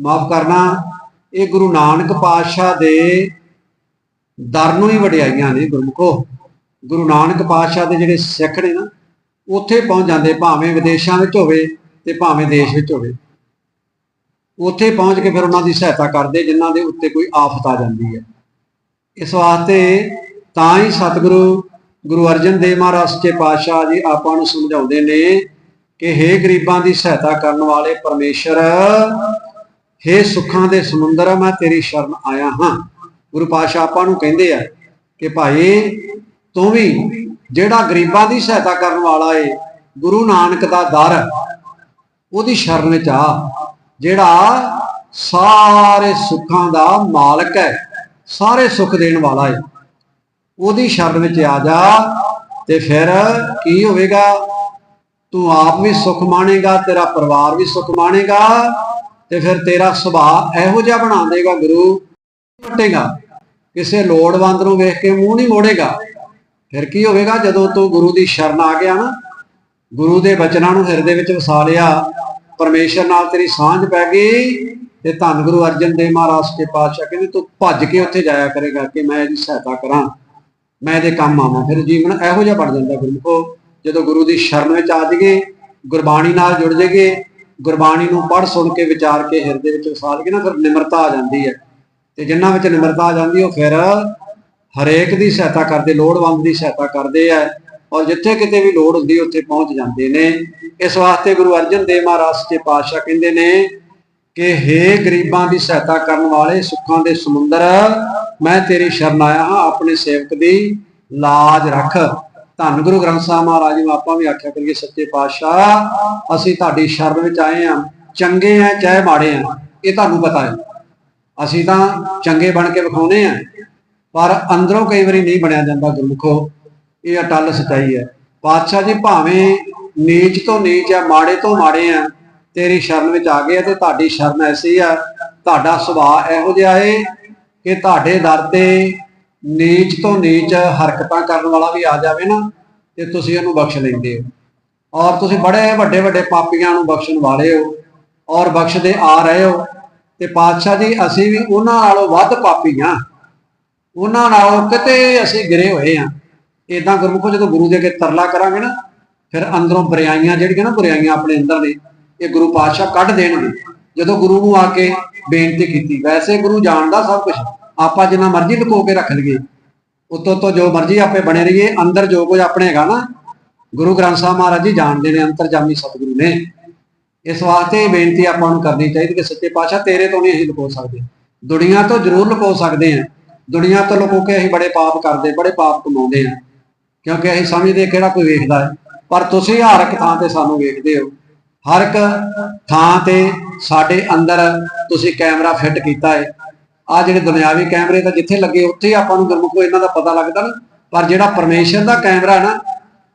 ਮਾਫ ਕਰਨਾ, ਇਹ ਗੁਰੂ ਨਾਨਕ ਪਾਤਸ਼ਾਹ ਦੇ ਦਰ ਨੂੰ ਹੀ ਵਡਿਆਈਆਂ ਨੇ ਗੁਰਮੁਖੋ। ਗੁਰੂ ਨਾਨਕ ਪਾਤਸ਼ਾਹ ਦੇ ਜਿਹੜੇ ਸਿੱਖ ਨੇ ਨਾ ਉੱਥੇ ਪਹੁੰਚ ਜਾਂਦੇ, ਭਾਵੇਂ ਵਿਦੇਸ਼ਾਂ ਵਿੱਚ ਹੋਵੇ ਤੇ ਭਾਵੇਂ ਦੇਸ਼ ਵਿੱਚ ਹੋਵੇ। ਉੱਥੇ ਪਹੁੰਚ ਕੇ ਫਿਰ ਉਹਨਾਂ ਦੀ ਸਹਾਇਤਾ ਕਰਦੇ, ਜਿਨ੍ਹਾਂ ਦੇ ਉੱਤੇ ਕੋਈ ਆਫਤ ਆ ਜਾਂਦੀ ਹੈ। ਇਸ ਵਾਸਤੇ ਤਾਂ ਹੀ ਸਤਿਗੁਰੂ ਗੁਰੂ ਅਰਜਨ ਦੇਵ ਮਹਾਰਾਜ ਸੱਚੇ ਪਾਤਸ਼ਾਹ ਜੀ ਆਪਾਂ ਨੂੰ ਸਮਝਾਉਂਦੇ ਨੇ ਕਿ हे ਗਰੀਬਾਂ ਦੀ ਸਹਾਇਤਾ ਕਰਨ ਵਾਲੇ ਪਰਮੇਸ਼ਰ हे ਸੁੱਖਾਂ ਦੇ ਸਮੁੰਦਰ, ਮੈਂ ਤੇਰੀ ਸ਼ਰਨ ਆਇਆ ਹਾਂ। ਗੁਰੂ ਪਾਤਸ਼ਾਹ ਆਪਾਂ ਨੂੰ ਕਹਿੰਦੇ ਆ ਕਿ ਭਾਈ, ਤੂੰ ਵੀ ਜਿਹੜਾ ਗਰੀਬਾਂ ਦੀ ਸਹਾਇਤਾ ਕਰਨ ਵਾਲਾ ਏ, ਗੁਰੂ ਨਾਨਕ ਦਾ ਦਰ ਉਹਦੀ ਸ਼ਰਨ ਵਿੱਚ ਆ। ਜਿਹੜਾ ਸਾਰੇ ਸੁੱਖਾਂ ਦਾ ਮਾਲਕ ਹੈ, ਸਾਰੇ ਸੁੱਖ ਦੇਣ ਵਾਲਾ ਏ, ਉਹਦੀ ਸ਼ਰਨ ਵਿੱਚ ਆ ਜਾ ਤੇ ਫਿਰ ਕੀ ਹੋਵੇਗਾ? ਤੂੰ ਆਪ ਵੀ ਸੁੱਖ ਮਾਣੇਗਾ, ਤੇਰਾ ਪਰਿਵਾਰ ਵੀ ਸੁੱਖ ਮਾਣੇਗਾ ਤੇ ਫਿਰ ਤੇਰਾ ਸੁਭਾਅ ਇਹੋ ਜਿਹਾ ਬਣਾ ਦੇਗਾ ਗੁਰੂ। ਪਟੇਗਾ ਕਿਸੇ ਲੋੜਵੰਦ ਨੂੰ ਵੇਖ ਕੇ ਮੂੰਹ ਨਹੀਂ ਮੋੜੇਗਾ। ਫਿਰ ਕੀ ਹੋਵੇਗਾ? ਜਦੋਂ ਤੂੰ ਗੁਰੂ ਦੀ ਸ਼ਰਨ ਆ ਗਿਆ ਨਾ, ਗੁਰੂ ਦੇ ਬਚਨਾਂ ਨੂੰ ਹਿਰਦੇ ਵਿੱਚ ਵਸਾ ਲਿਆ, ਪਰਮੇਸ਼ਰ ਨਾਲ ਤੇਰੀ ਸਾਂਝ ਪੈ ਗਈ ਤੇ ਧੰਨ ਗੁਰੂ ਅਰਜਨ ਦੇਵ ਮਹਾਰਾਜ ਕੇ ਪਾਤਸ਼ਾਹ ਕਹਿੰਦੇ, ਤੂੰ ਭੱਜ ਕੇ ਉੱਥੇ ਜਾਇਆ ਕਰੇਗਾ ਕਿ ਮੈਂ ਇਹਦੀ ਸਹਾਇਤਾ ਕਰਾਂ, ਮੈਂ ਇਹਦੇ ਕੰਮ ਆਵਾਂ। ਫਿਰ ਜੀਵਨ ਇਹੋ ਜਿਹਾ ਬਣ ਜਾਂਦਾ ਗੁਰਮੁਖੋ। ਜਦੋਂ ਗੁਰੂ ਦੀ ਸ਼ਰਨ ਵਿੱਚ ਆ ਜਾਈਏ, ਗੁਰਬਾਣੀ ਨਾਲ ਜੁੜ ਜਾਈਏ, ਗੁਰਬਾਣੀ ਨੂੰ ਪੜ੍ਹ ਸੁਣ ਕੇ, ਵਿਚਾਰ ਕੇ ਹਿਰਦੇ ਵਿੱਚ ਵਸਾ ਲਈਏ ਨਾ, ਫਿਰ ਨਿਮਰਤਾ ਆ ਜਾਂਦੀ ਹੈ। ਤੇ ਜਿਨ੍ਹਾਂ ਵਿੱਚ ਨਿਮਰਤਾ ਆ ਜਾਂਦੀ, ਉਹ ਫਿਰ ਹਰੇਕ ਦੀ ਸਹਾਇਤਾ ਕਰਦੇ, ਲੋੜਵੰਦ ਦੀ ਸਹਾਇਤਾ ਕਰਦੇ ਆ, ਔਰ ਜਿੱਥੇ ਕਿਤੇ ਵੀ ਲੋੜ ਹੁੰਦੀ ਉੱਥੇ ਪਹੁੰਚ ਜਾਂਦੇ ਨੇ। ਇਸ ਵਾਸਤੇ ਗੁਰੂ ਅਰਜਨ ਦੇਵ ਮਹਾਰਾਜ ਸੱਚੇ ਪਾਤਸ਼ਾਹ ਕਹਿੰਦੇ ਨੇ ਕਿ हे ਗਰੀਬਾਂ ਦੀ ਸਹਾਇਤਾ ਕਰਨ ਵਾਲੇ ਸੁੱਖਾਂ ਦੇ ਸਮੁੰਦਰ, ਮੈਂ ਤੇਰੀ ਸ਼ਰਨ ਆਇਆ ਹਾਂ, ਆਪਣੇ ਸੇਵਕ ਦੀ ਲਾਜ ਰੱਖ। ਧੰਨ ਗੁਰੂ ਗ੍ਰੰਥ ਸਾਹਿਬ ਮਹਾਰਾਜ ਨੂੰ ਆਪਾਂ ਵੀ ਆਖਿਆ ਕਰੀਏ, ਸੱਚੇ ਪਾਤਸ਼ਾਹ, ਅਸੀਂ ਤੁਹਾਡੀ ਸ਼ਰਨ ਵਿੱਚ ਆਏ ਹਾਂ, ਚੰਗੇ ਆ ਚਾਹੇ ਮਾੜੇ ਆ, ਇਹ ਤੁਹਾਨੂੰ ਪਤਾ ਹੈ। ਅਸੀਂ ਤਾਂ ਚੰਗੇ ਬਣ ਕੇ ਵਿਖਾਉਨੇ ਆ ਪਰ ਅੰਦਰੋਂ ਕਈ ਵਾਰੀ ਨਹੀਂ ਬਣਿਆ ਜਾਂਦਾ ਗੁਰਮੁਖੋ, ਇਹ ਅਟਲ ਸਚਾਈ ਹੈ। ਪਾਤਸ਼ਾਹ ਜੀ ਭਾਵੇਂ ਨੀਚ ਤੋਂ ਨੀਚ ਆ ਮਾੜੇ ਤੋਂ ਮਾੜੇ ਆ ਤੇਰੀ ਸ਼ਰਨ ਵਿੱਚ ਆ ਗਏ ਤੇ ਤੁਹਾਡੀ ਸ਼ਰਨ ਐਸੀ ਆ, ਤੁਹਾਡਾ ਸੁਭਾਅ ਇਹੋ ਜਿਹਾ ਏ ਕਿ ਤੁਹਾਡੇ ਦਰ ਤੇ ਨੀਚ ਤੋਂ ਨੀਚ ਹਰਕਤਾਂ ਕਰਨ ਵਾਲਾ ਵੀ ਆ ਜਾਵੇ ਨਾ, ਤੇ ਤੁਸੀਂ ਉਹਨੂੰ ਬਖਸ਼ ਲੈਂਦੇ ਹੋ। ਔਰ ਤੁਸੀਂ ਬੜੇ ਵੱਡੇ ਵੱਡੇ ਪਾਪੀਆਂ ਨੂੰ ਬਖਸ਼ਣ ਵਾਲੇ ਹੋ, ਔਰ ਬਖਸ਼ਦੇ ਆ ਰਹੇ ਹੋ। ਤੇ ਪਾਤਸ਼ਾਹ ਜੀ, ਅਸੀਂ ਵੀ ਉਹਨਾਂ ਨਾਲੋਂ ਵੱਧ ਪਾਪੀ ਹਾਂ। ਉਹਨਾਂ ਨਾਲੋਂ ਕਿਤੇ ਅਸੀਂ ਗਿਰੇ ਹੋਏ ਆ ਇਦਾਂ ਗੁਰਮੁਖੋ ਜਦੋਂ ਗੁਰੂ ਦੇ ਅੱਗੇ ਤਰਲਾ ਕਰਾਂਗੇ ਨਾ, ਫਿਰ ਅੰਦਰੋਂ ਬਰਿਆਈਆਂ ਜਿਹੜੀਆਂ ਨਾ ਬੁਰਾਈਆਂ ਆਪਣੇ ਅੰਦਰ ਨੇ, ਇਹ ਗੁਰੂ ਪਾਤਸ਼ਾਹ ਕੱਢ ਦੇਣਗੇ ਜਦੋਂ ਗੁਰੂ ਨੂੰ ਆ ਕੇ ਬੇਨਤੀ ਕੀਤੀ, ਵੈਸੇ ਗੁਰੂ ਜਾਣਦਾ ਸਭ ਕੁਝ ਆਪਾਂ ਜਿੰਨਾ ਮਰਜ਼ੀ ਲੁਕੋ ਕੇ ਰੱਖ ਲਈਏ। ਉਤੋਂ ਤੋਂ ਜੋ ਮਰਜ਼ੀ ਆਪੇ ਬਣੇ ਰਹੀਏ, ਅੰਦਰ ਜੋ ਕੁਝ ਆਪਣੇ ਹੈਗਾ ਨਾ, ਗੁਰੂ ਗ੍ਰੰਥ ਸਾਹਿਬ ਮਹਾਰਾਜ ਜੀ ਜਾਣਦੇ ਨੇ, ਅੰਤਰਜਾਮੀ ਸਤਿਗੁਰੂ ਨੇ। ਇਸ ਵਾਸਤੇ ਇਹ ਬੇਨਤੀ ਆਪਾਂ ਨੂੰ ਕਰਨੀ ਚਾਹੀਦੀ ਕਿ ਸੱਚੇ ਪਾਤਸ਼ਾਹ ਤੇਰੇ ਤੋਂ ਨਹੀਂ ਅਸੀਂ ਲੁਕੋ ਸਕਦੇ। ਦੁਨੀਆ ਤੋਂ ਜ਼ਰੂਰ ਲੁਕੋ ਸਕਦੇ ਹਾਂ। ਦੁਨੀਆ ਤੋਂ ਲੁਕੋ ਕੇ ਅਸੀਂ ਬੜੇ ਪਾਪ ਕਰਦੇ, ਬੜੇ ਪਾਪ ਕਮਾਉਂਦੇ ਹਾਂ ਕਿਉਂਕਿ ਅਸੀਂ ਸਮਝਦੇ ਕਿਹੜਾ ਕੋਈ ਵੇਖਦਾ ਹੈ। ਪਰ ਤੁਸੀਂ ਹਰ ਇੱਕ ਥਾਂ ਤੇ ਸਾਨੂੰ ਵੇਖਦੇ ਹੋ। ਹਰ ਇੱਕ ਥਾਂ ਤੇ ਸਾਡੇ ਅੰਦਰ ਤੁਸੀਂ ਕੈਮਰਾ ਫਿੱਟ ਕੀਤਾ ਹੈ। ਆ ਜਿਹੜੇ ਦੁਨਿਆਵੀ ਕੈਮਰੇ ਤਾਂ ਜਿੱਥੇ ਲੱਗੇ, ਉੱਥੇ ਹੀ ਆਪਾਂ ਨੂੰ ਗੁਰਮੁਖੋ ਇਹਨਾਂ ਦਾ ਪਤਾ ਲੱਗਦਾ ਨਾ। ਪਰ ਜਿਹੜਾ ਪਰਮੇਸ਼ਰ ਦਾ ਕੈਮਰਾ ਨਾ,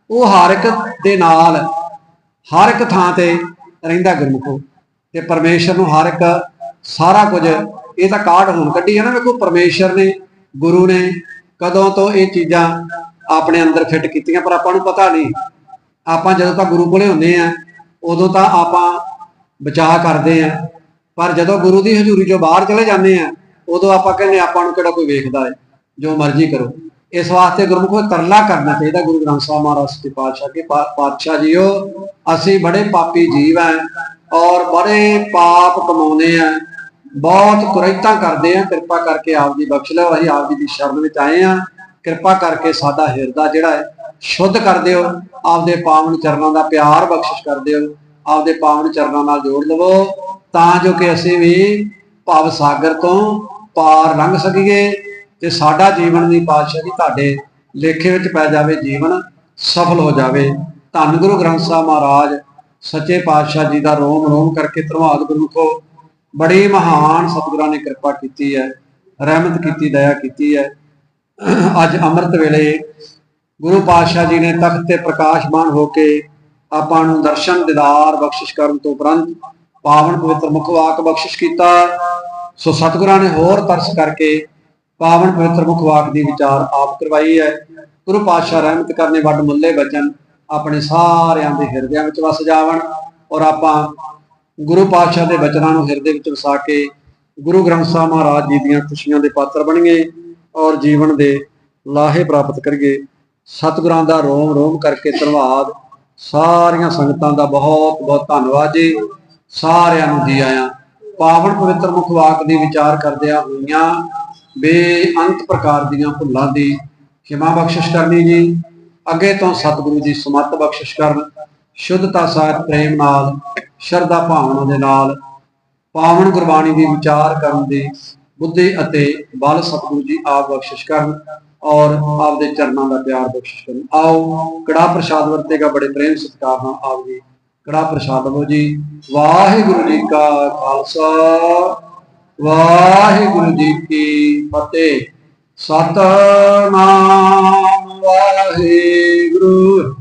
ਉਹ ਹਰ ਇੱਕ ਦੇ ਨਾਲ, ਹਰ ਇੱਕ ਥਾਂ ਤੇ ਰਹਿੰਦਾ ਗੁਰਮੁਖੋ। ਤੇ ਪਰਮੇਸ਼ਰ ਨੂੰ ਹਰ ਇੱਕ ਸਾਰਾ ਕੁਝ ਇਹ ਤਾਂ ਕਾਢ ਹੁਣ ਕੱਢੀ ਹੈ ਨਾ, ਵੇਖੋ, ਪਰਮੇਸ਼ਰ ਨੇ, ਗੁਰੂ ਨੇ ਕਦੋਂ ਤੋਂ ਇਹ ਚੀਜ਼ਾਂ ਆਪਣੇ ਅੰਦਰ ਫਿੱਟ ਕੀਤੀਆਂ, ਪਰ ਆਪਾਂ ਨੂੰ ਪਤਾ ਨਹੀਂ। ਆਪਾਂ ਜਦੋਂ ਤਾਂ ਗੁਰੂ ਕੋਲੇ ਹੁੰਦੇ ਆ, ਉਦੋਂ ਤਾਂ ਆਪਾਂ ਬਚਾਅ ਕਰਦੇ ਆ। ਪਰ ਜਦੋਂ ਗੁਰੂ ਦੀ ਹਜ਼ੂਰੀ ਚੋਂ ਬਾਹਰ ਚਲੇ ਜਾਂਦੇ ਆ, ਉਦੋਂ ਆਪਾਂ ਕਹਿੰਦੇ ਆਪਾਂ ਨੂੰ ਕਿਹੜਾ ਕੋਈ ਵੇਖਦਾ ਹੈ ਜੋ ਮਰਜ਼ੀ ਕਰੋ। ਇਸ ਵਾਸਤੇ ਗੁਰਮੁਖੋ ਤਰਲਾ ਕਰਨਾ ਚਾਹੀਦਾ, ਗੁਰੂ ਗ੍ਰੰਥ ਸਾਹਿਬ ਮਹਾਰਾਜ ਸੱਚੇ ਪਾਤਸ਼ਾਹ ਕੇ ਪਾ- ਪਾਤਸ਼ਾਹ ਜੀਓ, ਅਸੀਂ ਬੜੇ ਪਾਪੀ ਜੀਵ ਆਂ ਔਰ ਬੜੇ ਪਾਪ ਕਮਾਉਂਦੇ ਆਂ। ਬਹੁਤ ਕੁਰੈਤਾਂ ਕਰਦੇ ਆਂ, ਕਿਰਪਾ ਕਰਕੇ ਆਪ ਦੀ ਬਖਸ਼ ਲਓ ਅਸੀਂ ਆਪ ਜੀ ਦੀ ਸ਼ਰਨ ਵਿੱਚ ਆਏ ਆਂ। ਕਿਰਪਾ ਕਰਕੇ ਸਾਡਾ ਹਿਰਦਾ ਜਿਹੜਾ ਹੈ, ਸ਼ੁੱਧ ਕਰ ਦਿਓ। ਆਪਦੇ ਪਾਵਨ ਚਰਨਾਂ ਦਾ ਪਿਆਰ ਬਖਸ਼ਿਸ਼ ਕਰ ਦਿਓ। ਆਪਦੇ ਪਾਵਨ ਚਰਨਾਂ ਨਾਲ ਜੋੜ ਲਵੋ, ਤਾਂ ਜੋ ਕਿ ਅਸੀਂ ਵੀ ਭਵ ਸਾਗਰ ਤੋਂ ਪਾਰ ਲੰਘ ਸਕੀਏ ਤੇ ਸਾਡਾ ਜੀਵਨ ਦੀ ਪਾਤਸ਼ਾਹ ਜੀ ਤੁਹਾਡੇ ਲੇਖੇ ਵਿੱਚ ਪੈ ਜਾਵੇ, ਜੀਵਨ ਸਫਲ ਹੋ ਜਾਵੇ। ਧੰਨ ਗੁਰੂ ਗ੍ਰੰਥ ਸਾਹਿਬ ਮਹਾਰਾਜ, ਸੱਚੇ ਪਾਤਸ਼ਾਹ ਜੀ ਦਾ ਰੋਮ ਰੋਮ ਕਰਕੇ ਧੰਨਵਾਦ ਗੁਰਮੁਖੋ। ਬੜੀ ਮਹਾਨ ਸਤਿਗੁਰਾਂ ਨੇ ਕਿਰਪਾ ਕੀਤੀ ਹੈ, ਰਹਿਮਤ ਕੀਤੀ, ਦਇਆ ਕੀਤੀ ਹੈ। ਅੱਜ ਅੰਮ੍ਰਿਤ ਵੇਲੇ ਗੁਰੂ ਪਾਤਸ਼ਾਹ ਜੀ ਨੇ ਤਖਤ ਤੇ ਪ੍ਰਕਾਸ਼ਮਾਨ ਹੋ ਕੇ ਆਪਾਂ ਨੂੰ ਦਰਸ਼ਨ, ਦਿਦਾਰ, ਬਖਸ਼ਿਸ਼ ਕਰਨ ਤੋਂ ਉਪਰੰਤ ਪਾਵਨ ਪਵਿੱਤਰ ਮੁਖ ਵਾਕ ਬਖਸ਼ਿਸ਼ ਕੀਤਾ। ਸੋ ਸਤਿਗੁਰਾਂ ਨੇ ਹੋਰ ਤਰਸ ਕਰਕੇ ਪਾਵਨ ਪਵਿੱਤਰ ਮੁਖ ਵਾਕ ਦੀ ਵਿਚਾਰ ਆਪ ਕਰਵਾਈ ਹੈ। ਗੁਰੂ ਪਾਤਸ਼ਾਹ ਰਹਿਮਤ ਕਰਨੇ ਵੱਡ ਮੁੱਲੇ ਬਚਨ, ਆਪਣੇ ਸਾਰਿਆਂ ਦੇ ਹਿਰਦਿਆਂ ਵਿੱਚ ਵਸ ਜਾਵਣ ਔਰ ਆਪਾਂ ਗੁਰੂ ਪਾਤਸ਼ਾਹ ਦੇ ਬਚਨਾਂ ਨੂੰ ਹਿਰਦੇ ਵਿੱਚ ਵਸਾ ਕੇ ਗੁਰੂ ਗ੍ਰੰਥ ਸਾਹਿਬ ਮਹਾਰਾਜ ਜੀ ਦੀਆਂ ਖੁਸ਼ੀਆਂ ਦੇ ਪਾਤਰ ਬਣੀਏ ਔਰ ਜੀਵਨ ਦੇ ਲਾਹੇ ਪ੍ਰਾਪਤ ਕਰੀਏ। ਸਤਿਗੁਰਾਂ ਦਾ ਰੋਮ ਰੋਮ ਕਰਕੇ ਧੰਨਵਾਦ। ਸਾਰੀਆਂ ਸੰਗਤਾਂ ਦਾ ਬਹੁਤ ਬਹੁਤ ਧੰਨਵਾਦ ਜੀ। ਸਾਰਿਆਂ ਨੂੰ ਜੀ ਆਇਆਂ। ਪਾਵਨ ਪਵਿੱਤਰ ਮੁਖ ਵਾਕ ਦੀ ਵਿਚਾਰ ਕਰਦਿਆਂ ਹੋਈਆਂ ਬੇਅੰਤ ਪ੍ਰਕਾਰ ਦੀਆਂ ਭੁੱਲਾਂ ਦੀ ਖਿਮਾ ਬਖਸ਼ਿਸ਼ ਕਰਨੀ ਜੀ। ਅੱਗੇ ਤੋਂ ਸਤਿਗੁਰੂ ਜੀ ਸਮਤ ਬਖਸ਼ਿਸ਼ ਕਰਨ। ਸ਼ੁੱਧਤਾ ਸਾਹਿਤ ਪ੍ਰੇਮ ਨਾਲ, ਸ਼ਰਧਾ ਭਾਵਨਾ ਦੇ ਨਾਲ, ਪਾਵਨ ਗੁਰਬਾਣੀ ਦੀ ਵਿਚਾਰ ਕਰਨ ਦੀ ਬੁੱਧੀ ਅਤੇ ਬਲ ਸਤਿਗੁਰੂ ਜੀ ਆਪ ਬਖਸ਼ਿਸ਼ ਕਰਨ ਔਰ ਆਪਦੇ ਚਰਨਾਂ ਦਾ ਪਿਆਰ ਬਖਸ਼ਿਸ਼ ਕਰਨ। ਆਓ ਕੜਾ ਪ੍ਰਸ਼ਾਦ ਵਰਤੇਗਾ ਬੜੇ ਪ੍ਰੇਮ ਸਤਿਕਾਰ ਨਾਲ ਆਪ ਜੀ ਕੜਾ ਪ੍ਰਸ਼ਾਦ ਲਵੋ ਜੀ। ਵਾਹਿਗੁਰੂ ਜੀ ਕਾ ਖਾਲਸਾ, ਵਾਹਿਗੁਰੂ ਜੀ ਕੀ ਫਤਿਹ। ਸਤਨਾਮ ਵਾਹਿਗੁਰੂ।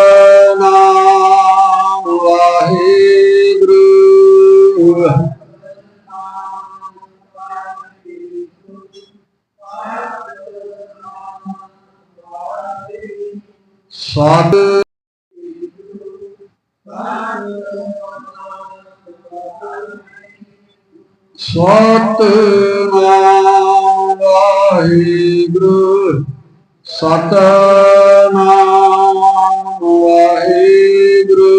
ਸਤਨਾਮ ਵਾਹਿਗੁਰੂ ਸਤਨਾਮ ਵਾਹਿਗੁਰੂ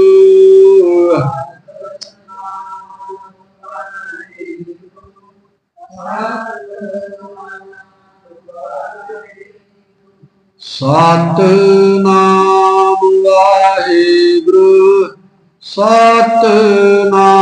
ਸਤਨਾਮ ਵਾਹਿਗੁਰੂ ਸਤਨਾਮ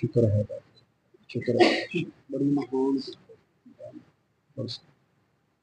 ਸ਼ੁਕਰ ਹੈ ਸ਼ੁਕਰ ਹੈ ਬੜੀ ਮਹਾਨ